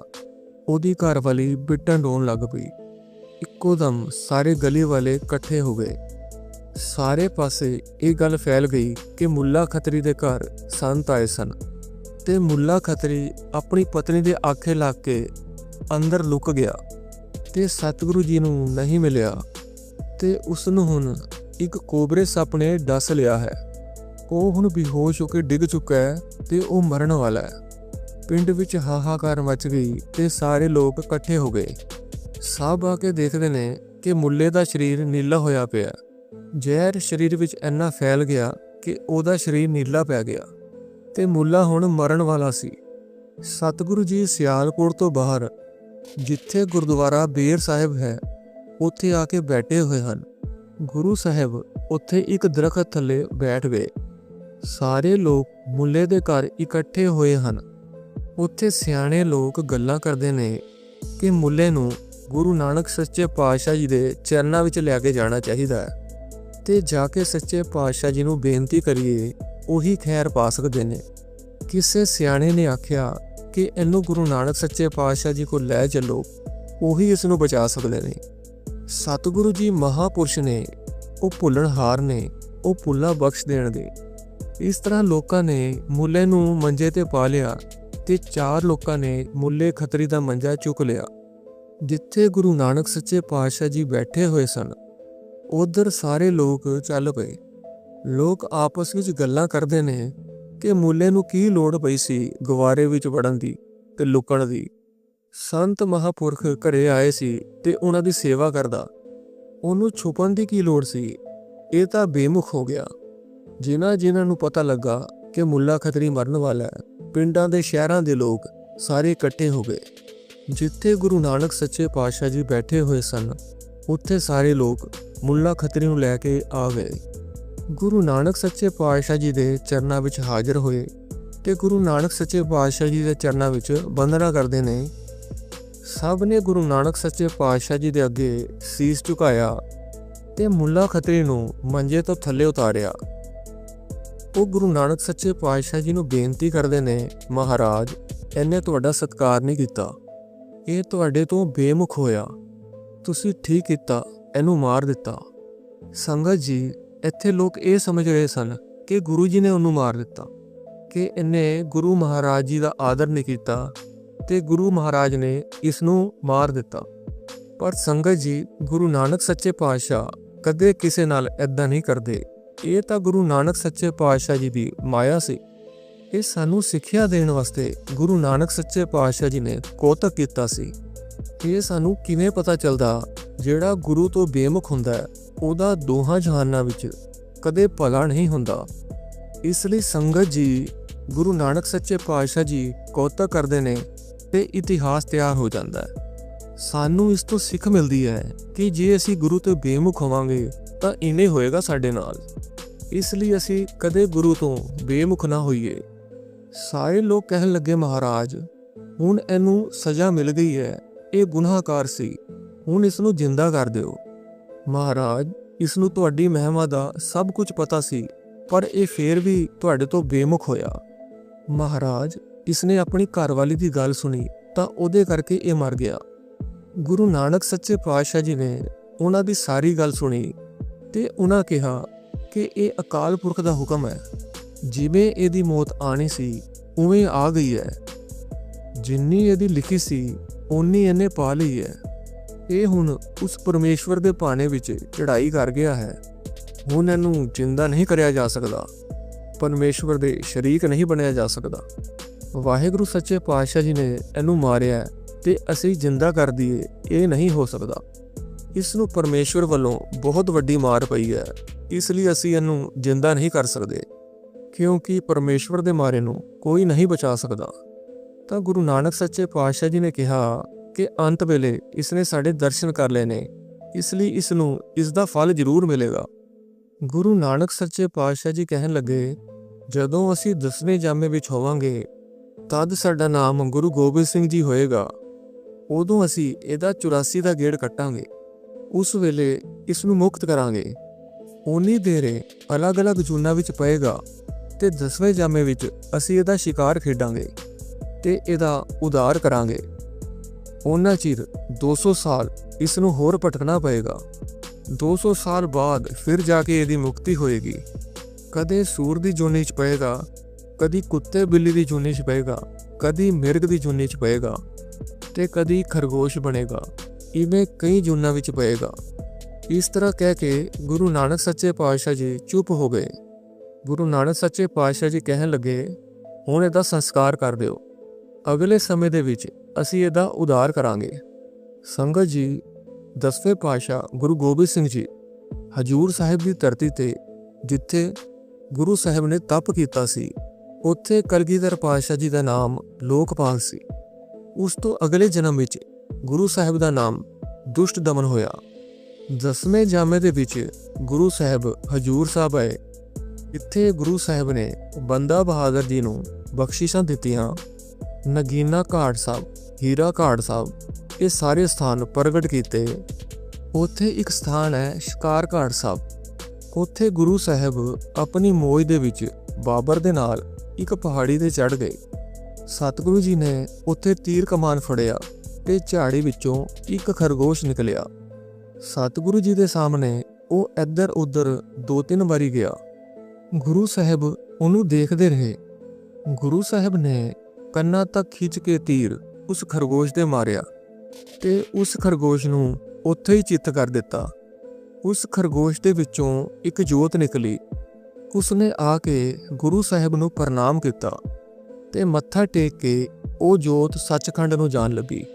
ਉਹਦੀ ਘਰ ਵਾਲੀ ਬਿੱਟਣ ਰੋਣ ਲੱਗ ਪਈ। ਇੱਕੋ ਦਮ ਸਾਰੇ ਗਲੀ ਵਾਲੇ ਇਕੱਠੇ ਹੋ ਗਏ। ਸਾਰੇ ਪਾਸੇ ਇਹ ਗੱਲ ਫੈਲ ਗਈ ਕਿ ਮੁੱਲਾ ਖਤਰੀ ਦੇ ਘਰ ਸੰਤ ਆਏ ਸਨ ਤੇ ਮੁੱਲਾ ਖਤਰੀ ਆਪਣੀ ਪਤਨੀ ਦੇ ਆਖੇ ਲੱਗ ਕੇ ਅੰਦਰ ਲੁਕ ਗਿਆ ਤੇ ਸਤਿਗੁਰੂ ਜੀ ਨੂੰ ਨਹੀਂ ਮਿਲਿਆ ਤੇ ਉਸ ਨੂੰ ਹੁਣ ਇੱਕ ਕੋਬਰੇ ਸੱਪ ਨੇ ਡਸ ਲਿਆ ਹੈ। ਉਹ ਹੁਣ ਬੇਹੋਸ਼ ਹੋ ਕੇ ਡਿੱਗ ਚੁੱਕਾ ਹੈ ਤੇ ਉਹ ਮਰਨ ਵਾਲਾ ਹੈ। ਪਿੰਡ ਵਿੱਚ ਹਾਹਾਕਾਰ ਮਚ ਗਈ ਤੇ ਸਾਰੇ ਲੋਕ ਇਕੱਠੇ ਹੋ ਗਏ। ਸਭ ਆ ਕੇ ਦੇਖਦੇ ਨੇ ਕਿ ਮੁੱਲੇ ਦਾ ਸਰੀਰ ਨੀਲਾ ਹੋਇਆ ਪਿਆ। ਜ਼ਹਿਰ ਸਰੀਰ ਵਿੱਚ ਇੰਨਾ ਫੈਲ ਗਿਆ ਕਿ ਉਹਦਾ ਸਰੀਰ ਨੀਲਾ ਪੈ ਗਿਆ। ਤੇ ਮੁੱਲਾ ਹੁਣ ਮਰਨ ਵਾਲਾ ਸੀ। ਸਤਿਗੁਰੂ ਜੀ ਸਿਆਲਕੋਟ ਤੋਂ ਬਾਹਰ, ਜਿੱਥੇ ਗੁਰਦੁਆਰਾ ਬੇਰ ਸਾਹਿਬ ਹੈ, ਉੱਥੇ ਆ ਕੇ ਬੈਠੇ ਹੋਏ ਹਨ। ਗੁਰੂ ਸਾਹਿਬ ਉੱਥੇ ਇੱਕ ਦਰਖਤ ਥੱਲੇ ਬੈਠ ਗਏ। ਸਾਰੇ ਲੋਕ ਮੁੱਲੇ ਦੇ ਘਰ ਇਕੱਠੇ ਹੋਏ ਹਨ। ਉੱਥੇ ਸਿਆਣੇ ਲੋਕ ਗੱਲਾਂ ਕਰਦੇ ਨੇ ਕਿ ਮੁੱਲੇ ਨੂੰ ਗੁਰੂ ਨਾਨਕ ਸੱਚੇ ਪਾਤਸ਼ਾਹ ਜੀ ਦੇ ਚਰਨਾਂ ਵਿੱਚ ਲੈ ਕੇ ਜਾਣਾ ਚਾਹੀਦਾ ਹੈ ਤੇ ਜਾ ਕੇ ਸੱਚੇ ਪਾਤਸ਼ਾਹ ਜੀ ਨੂੰ ਬੇਨਤੀ ਕਰੀਏ, ਉਹੀ ਖੈਰ ਪਾ ਸਕਦੇ ਨੇ। ਕਿਸੇ ਸਿਆਣੇ ਨੇ ਆਖਿਆ ਕਿ ਇਹਨੂੰ ਗੁਰੂ ਨਾਨਕ ਸੱਚੇ ਪਾਤਸ਼ਾਹ ਜੀ ਕੋਲ ਲੈ ਚੱਲੋ, ਉਹੀ ਇਸ ਨੂੰ ਬਚਾ ਸਕਦੇ ਨੇ। ਸਤਿਗੁਰੂ ਜੀ ਮਹਾਪੁਰਸ਼ ਨੇ ਉਹ ਭੁੱਲਣਹਾਰ ਨੇ, ਉਹ ਭੁੱਲਾ ਬਖਸ਼ ਦੇਣਗੇ ਇਸ ਤਰ੍ਹਾਂ ਲੋਕਾਂ ਨੇ ਮੁੱਲੇ ਨੂੰ ਮੰਜੇ ਤੇ ਪਾ ਲਿਆ ਤੇ ਚਾਰ ਲੋਕਾਂ ਨੇ ਮੁੱਲੇ ਖਤਰੀ ਦਾ ਮੰਜਾ ਚੁੱਕ ਲਿਆ, ਜਿੱਥੇ ਗੁਰੂ ਨਾਨਕ ਸੱਚੇ ਪਾਤਸ਼ਾਹ ਜੀ ਬੈਠੇ ਹੋਏ ਸਨ। ਉਧਰ ਸਾਰੇ ਲੋਕ ਚੱਲ ਪਏ। ਲੋਕ ਆਪਸ ਵਿੱਚ ਗੱਲਾਂ ਕਰਦੇ ਨੇ ਕਿ ਮੁੱਲੇ ਨੂੰ ਕੀ ਲੋੜ ਪਈ ਸੀ ਗਵਾਰੇ ਵਿੱਚ ਵੜਨ ਦੀ ਤੇ ਲੁਕਣ ਦੀ। ਸੰਤ ਮਹਾਪੁਰਖ ਘਰੇ ਆਏ ਸੀ ਤੇ ਉਹਨਾਂ ਦੀ ਸੇਵਾ ਕਰਦਾ। ਉਹਨੂੰ ਛੁਪਣ ਦੀ ਕੀ ਲੋੜ ਸੀ? ਇਹ ਤਾਂ ਬੇਮੁਖ ਹੋ ਗਿਆ। ਜਿਨ੍ਹਾਂ ਜਿਨ੍ਹਾਂ ਨੂੰ ਪਤਾ ਲੱਗਾ ਕਿ ਮੁੱਲਾ ਖਤਰੀ ਮਰਨ ਵਾਲਾ ਹੈ। ਪਿੰਡਾਂ ਦੇ ਸ਼ਹਿਰਾਂ ਦੇ ਲੋਕ ਸਾਰੇ ਇਕੱਠੇ ਹੋ ਗਏ। ਜਿੱਥੇ ਗੁਰੂ ਨਾਨਕ ਸੱਚੇ ਪਾਤਸ਼ਾਹ ਜੀ ਬੈਠੇ ਹੋਏ ਸਨ, ਉੱਥੇ ਸਾਰੇ ਲੋਕ ਮੁੱਲਾ ਖਤਰੀ ਨੂੰ ਲੈ ਕੇ ਆ ਗਏ। ਗੁਰੂ ਨਾਨਕ ਸੱਚੇ ਪਾਤਸ਼ਾਹ ਜੀ ਦੇ ਚਰਨਾਂ ਵਿੱਚ ਹਾਜ਼ਰ ਹੋਏ ਤੇ ਗੁਰੂ ਨਾਨਕ ਸੱਚੇ ਪਾਤਸ਼ਾਹ ਜੀ ਦੇ ਚਰਨਾਂ ਵਿੱਚ ਬੰਦਨਾ ਕਰਦੇ ਨੇ। ਸਭ ਨੇ ਗੁਰੂ ਨਾਨਕ ਸੱਚੇ ਪਾਤਸ਼ਾਹ ਜੀ ਦੇ ਅੱਗੇ ਸੀਸ ਝੁਕਾਇਆ ਤੇ ਮੁੱਲਾ ਖਤਰੀ ਨੂੰ ਮੰਜੇ ਤੋਂ ਥੱਲੇ ਉਤਾਰਿਆ। ਉਹ ਗੁਰੂ ਨਾਨਕ ਸੱਚੇ ਪਾਤਸ਼ਾਹ ਜੀ ਨੂੰ ਬੇਨਤੀ ਕਰਦੇ ਨੇ, ਮਹਾਰਾਜ, ਇਹਨੇ ਤੁਹਾਡਾ ਸਤਕਾਰ ਨਹੀਂ ਕੀਤਾ। ਇਹ ਤੁਹਾਡੇ ਤੋਂ ਬੇਮੁਖ ਹੋਇਆ। ਤੁਸੀਂ ਠੀਕ ਕੀਤਾ, ਇਹਨੂੰ ਮਾਰ ਦਿੱਤਾ। ਸੰਗਤ ਜੀ, ਇੱਥੇ ਲੋਕ ਇਹ ਸਮਝ ਰਹੇ ਸਨ ਕਿ ਗੁਰੂ ਜੀ ਨੇ ਉਹਨੂੰ ਮਾਰ ਦਿੱਤਾ ਕਿ ਇਹਨੇ ਗੁਰੂ ਮਹਾਰਾਜ ਜੀ ਦਾ ਆਦਰ ਨਹੀਂ ਕੀਤਾ ਤੇ ਗੁਰੂ ਮਹਾਰਾਜ ਨੇ ਇਸ ਨੂੰ ਮਾਰ ਦਿੱਤਾ। ਪਰ ਸੰਗਤ ਜੀ, ਗੁਰੂ ਨਾਨਕ ਸੱਚੇ ਪਾਤਸ਼ਾਹ ਕਦੇ ਕਿਸੇ ਨਾਲ ਐਦਾਂ ਨਹੀਂ ਕਰਦੇ। ਇਹ ਤਾਂ ਗੁਰੂ ਨਾਨਕ ਸੱਚੇ ਪਾਤਸ਼ਾਹ ਜੀ ਦੀ ਮਾਇਆ ਸੀ। ਇਹ ਸਾਨੂੰ ਸਿੱਖਿਆ ਦੇਣ ਵਾਸਤੇ ਗੁਰੂ ਨਾਨਕ ਸੱਚੇ ਪਾਤਸ਼ਾਹ ਜੀ ਨੇ ਕੋਤਕ ਕੀਤਾ ਸੀ। ਇਹ ਸਾਨੂੰ ਕਿਵੇਂ ਪਤਾ ਚੱਲਦਾ, ਜਿਹੜਾ ਗੁਰੂ ਤੋਂ ਬੇਮੁਖ ਹੁੰਦਾ ਹੈ, ਉਹਦਾ ਦੋਹਾਂ ਜਹਾਨਾਂ ਵਿੱਚ ਕਦੇ ਭਲਾ ਨਹੀਂ ਹੁੰਦਾ। ਇਸ ਲਈ ਸੰਗਤ ਜੀ, ਗੁਰੂ ਨਾਨਕ ਸੱਚੇ ਪਾਤਸ਼ਾਹ ਜੀ ਕੋਤਕ ਕਰਦੇ ਨੇ ਤੇ ਇਤਿਹਾਸ ਤਿਆਰ ਹੋ ਜਾਂਦਾ ਹੈ। ਸਾਨੂੰ ਇਸ ਤੋਂ ਸਿੱਖ ਮਿਲਦੀ ਹੈ ਕਿ ਜੇ ਅਸੀਂ ਗੁਰੂ ਤੋਂ ਬੇਮੁਖ ਹੋਵਾਂਗੇ, ਤਾਂ ਇਵੇਂ ਹੋਏਗਾ ਸਾਡੇ ਨਾਲ। ਇਸ ਲਈ ਅਸੀਂ ਕਦੇ ਗੁਰੂ ਤੋਂ ਬੇਮੁਖ ਨਾ ਹੋਈਏ। ਸਾਰੇ ਲੋਕ ਕਹਿਣ ਲੱਗੇ, ਮਹਾਰਾਜ, ਹੁਣ ਇਹਨੂੰ ਸਜ਼ਾ ਮਿਲ ਗਈ ਹੈ। ਇਹ ਗੁਨਾਹਕਾਰ ਸੀ। ਹੁਣ ਇਸ ਨੂੰ ਜਿੰਦਾ ਕਰ ਦਿਓ। ਮਹਾਰਾਜ ਇਸ ਨੂੰ ਤੁਹਾਡੀ ਮਹਿਮਾ ਦਾ ਸਭ ਕੁਝ ਪਤਾ ਸੀ, ਪਰ ਇਹ ਫੇਰ ਵੀ ਤੁਹਾਡੇ ਤੋਂ ਬੇਮੁਖ ਹੋਇਆ। ਮਹਾਰਾਜ, ਇਸਨੇ ਆਪਣੀ ਘਰਵਾਲੀ ਦੀ ਗੱਲ ਸੁਣੀ, ਤਾਂ ਉਹਦੇ ਕਰਕੇ ਇਹ ਮਰ ਗਿਆ। ਗੁਰੂ ਨਾਨਕ ਸੱਚੇ ਪਾਤਸ਼ਾਹ ਜੀ ਨੇ ਉਹਨਾਂ ਦੀ ਸਾਰੀ ਗੱਲ ਸੁਣੀ ਤੇ ਉਹਨਾਂ ਕਿਹਾ ਕਿ ਇਹ ਅਕਾਲ ਪੁਰਖ ਦਾ ਹੁਕਮ ਹੈ। ਜਿਵੇਂ ਇਹਦੀ ਮੌਤ ਆਣੀ ਸੀ, ਉਵੇਂ ਆ ਗਈ ਹੈ। ਜਿੰਨੀ ਇਹਦੀ ਲਿਖੀ ਸੀ, ਓਨੀ ਇਹਨੇ ਪਾ ਲਈ ਹੈ। ਇਹ ਹੁਣ ਉਸ ਪਰਮੇਸ਼ਵਰ ਦੇ ਭਾਣੇ ਵਿੱਚ ਚੜਾਈ ਕਰ ਗਿਆ ਹੈ। ਹੁਣ ਇਹਨੂੰ ਜਿੰਦਾ ਨਹੀਂ ਕਰਿਆ ਜਾ ਸਕਦਾ। ਪਰਮੇਸ਼ਵਰ ਦੇ ਸ਼ਰੀਕ ਨਹੀਂ ਬਣਿਆ ਜਾ ਸਕਦਾ। ਵਾਹਿਗੁਰੂ ਸੱਚੇ ਪਾਤਸ਼ਾਹ ਜੀ ਨੇ ਇਹਨੂੰ ਮਾਰਿਆ ਤੇ ਅਸੀਂ ਜਿੰਦਾ ਕਰ ਦਈਏ, ਇਹ ਨਹੀਂ ਹੋ ਸਕਦਾ। ਇਸ ਨੂੰ ਪਰਮੇਸ਼ਵਰ ਵੱਲੋਂ ਬਹੁਤ ਵੱਡੀ ਮਾਰ ਪਈ ਹੈ। ਇਸ ਲਈ ਅਸੀਂ ਇਹਨੂੰ ਜਿੰਦਾ ਨਹੀਂ ਕਰ ਸਕਦੇ, ਕਿਉਂਕਿ ਪਰਮੇਸ਼ਵਰ ਦੇ ਮਾਰੇ ਨੂੰ ਕੋਈ ਨਹੀਂ ਬਚਾ ਸਕਦਾ। ਤਾਂ ਗੁਰੂ ਨਾਨਕ ਸੱਚੇ ਪਾਤਸ਼ਾਹ ਜੀ ਨੇ ਕਿਹਾ ਕਿ ਅੰਤ ਵੇਲੇ ਇਸ ਨੇ ਸਾਡੇ ਦਰਸ਼ਨ ਕਰ ਲਏ ਨੇ, ਇਸ ਲਈ ਇਸ ਨੂੰ ਇਸ ਦਾ ਫਲ ਜ਼ਰੂਰ ਮਿਲੇਗਾ। ਗੁਰੂ ਨਾਨਕ ਸੱਚੇ ਪਾਤਸ਼ਾਹ ਜੀ ਕਹਿਣ ਲੱਗੇ, ਜਦੋਂ ਅਸੀਂ ਦਸਵੇਂ ਜਾਮੇ ਵਿੱਚ ਹੋਵਾਂਗੇ, ਤਦ ਸਾਡਾ ਨਾਮ ਗੁਰੂ ਗੋਬਿੰਦ ਸਿੰਘ ਜੀ ਹੋਏਗਾ। ਉਦੋਂ ਅਸੀਂ ਇਹਦਾ 84 ਦਾ ਗੇੜ ਕੱਟਾਂਗੇ। ਉਸ ਵੇਲੇ ਇਸ ਨੂੰ ਮੁਕਤ ਕਰਾਂਗੇ। ਉਨੀ ਦੇਰੇ ਅਲੱਗ-ਅਲੱਗ ਜੂਨਾਂ ਵਿੱਚ ਪਏਗਾ ਤੇ ਦਸਵੇਂ ਜਾਮੇ ਵਿੱਚ ਅਸੀਂ ਇਹਦਾ ਸ਼ਿਕਾਰ ਖੇਡਾਂਗੇ ਤੇ ਇਹਦਾ ਉਧਾਰ ਕਰਾਂਗੇ। ਉਹਨਾਂ ਚਿਰ 200 ਸਾਲ ਇਸ ਨੂੰ ਹੋਰ ਭਟਕਣਾ ਪਏਗਾ। 200 ਸਾਲ ਬਾਅਦ ਫਿਰ ਜਾ ਕੇ ਇਹਦੀ ਮੁਕਤੀ ਹੋਏਗੀ। ਕਦੇ ਸੂਰ ਦੀ ਜੋਨੀ 'ਚ ਪਏਗਾ, ਕਦੀ ਕੁੱਤੇ ਬਿੱਲੀ ਦੀ ਜੋਨੀ 'ਚ ਪਏਗਾ, ਕਦੀ ਮਿਰਗ ਦੀ ਜੋਨੀ 'ਚ ਪਏਗਾ ਤੇ ਕਦੀ ਖਰਗੋਸ਼ ਬਣੇਗਾ। ਇਵੇਂ ਕਈ ਜੁਨਾਂ ਵਿੱਚ ਪਏਗਾ। ਇਸ ਤਰ੍ਹਾਂ ਕਹਿ ਕੇ ਗੁਰੂ ਨਾਨਕ ਸੱਚੇ ਪਾਤਸ਼ਾਹ ਜੀ ਚੁੱਪ ਹੋ ਗਏ। ਗੁਰੂ ਨਾਨਕ ਸੱਚੇ ਪਾਤਸ਼ਾਹ ਜੀ ਕਹਿਣ ਲੱਗੇ, ਹੁਣ ਇਹਦਾ ਸੰਸਕਾਰ ਕਰ ਦਿਓ। ਅਗਲੇ ਸਮੇਂ ਦੇ ਵਿੱਚ ਅਸੀਂ ਇਹਦਾ ਉਧਾਰ ਕਰਾਂਗੇ। ਸੰਗਤ ਜੀ, ਦਸਵੇਂ ਪਾਤਸ਼ਾਹ ਗੁਰੂ ਗੋਬਿੰਦ ਸਿੰਘ ਜੀ, ਹਜੂਰ ਸਾਹਿਬ ਦੀ ਧਰਤੀ ਤੇ ਜਿੱਥੇ ਗੁਰੂ ਸਾਹਿਬ ਨੇ ਤਪ ਕੀਤਾ ਸੀ, ਉੱਥੇ ਕਲਗੀਧਰ ਪਾਤਸ਼ਾਹ ਜੀ ਦਾ ਨਾਮ ਲੋਕਪਾਲ ਸੀ। ਉਸ ਤੋਂ ਅਗਲੇ ਜਨਮ ਵਿੱਚ ਗੁਰੂ ਸਾਹਿਬ ਦਾ ਨਾਮ ਦੁਸ਼ਟ ਦਮਨ ਹੋਇਆ। ਦਸਵੇਂ ਜਾਮੇ ਦੇ ਵਿੱਚ ਗੁਰੂ ਸਾਹਿਬ ਹਜੂਰ ਸਾਹਿਬ ਆਏ। ਇੱਥੇ ਗੁਰੂ ਸਾਹਿਬ ਨੇ ਬੰਦਾ ਬਹਾਦਰ ਜੀ ਨੂੰ ਬਖਸ਼ਿਸ਼ਾਂ ਦਿੱਤੀਆਂ। ਨਗੀਨਾ ਘਾਟ ਸਾਹਿਬ, ਹੀਰਾ ਘਾਟ ਸਾਹਿਬ, ਇਹ ਸਾਰੇ ਸਥਾਨ ਪ੍ਰਗਟ ਕੀਤੇ। ਉੱਥੇ ਇੱਕ ਸਥਾਨ ਹੈ ਸ਼ਿਕਾਰ ਘਾਟ ਸਾਹਿਬ। ਉੱਥੇ ਗੁਰੂ ਸਾਹਿਬ ਆਪਣੀ ਮੋਜ ਦੇ ਵਿੱਚ ਬਾਬਰ ਦੇ ਨਾਲ ਇੱਕ ਪਹਾੜੀ ਤੇ ਚੜ ਗਏ। ਸਤਿਗੁਰੂ ਜੀ ਨੇ ਉੱਥੇ ਤੀਰ ਕਮਾਨ ਫੜਿਆ ਤੇ ਝਾੜੀ ਵਿੱਚੋਂ ਇੱਕ ਖਰਗੋਸ਼ ਨਿਕਲਿਆ। ਸਤਿਗੁਰੂ ਜੀ ਦੇ ਸਾਹਮਣੇ ਉਹ ਇੱਧਰ ਉੱਧਰ ਦੋ ਤਿੰਨ ਵਾਰੀ ਗਿਆ। ਗੁਰੂ ਸਾਹਿਬ ਉਹਨੂੰ ਦੇਖਦੇ ਰਹੇ। ਗੁਰੂ ਸਾਹਿਬ ਨੇ ਕੰਨਾਂ ਤੱਕ ਖਿੱਚ ਕੇ ਤੀਰ ਉਸ ਖਰਗੋਸ਼ ਦੇ ਮਾਰਿਆ ਤੇ ਉਸ ਖਰਗੋਸ਼ ਨੂੰ ਉੱਥੇ ਹੀ ਚਿੱਤ ਕਰ ਦਿੱਤਾ। ਉਸ ਖਰਗੋਸ਼ ਦੇ ਵਿੱਚੋਂ ਇੱਕ ਜੋਤ ਨਿਕਲੀ। ਉਸਨੇ ਆ ਕੇ ਗੁਰੂ ਸਾਹਿਬ ਨੂੰ ਪ੍ਰਣਾਮ ਕੀਤਾ ਤੇ ਮੱਥਾ ਟੇਕ ਕੇ ਉਹ ਜੋਤ ਸੱਚਖੰਡ ਨੂੰ ਜਾਣ ਲੱਗੀ।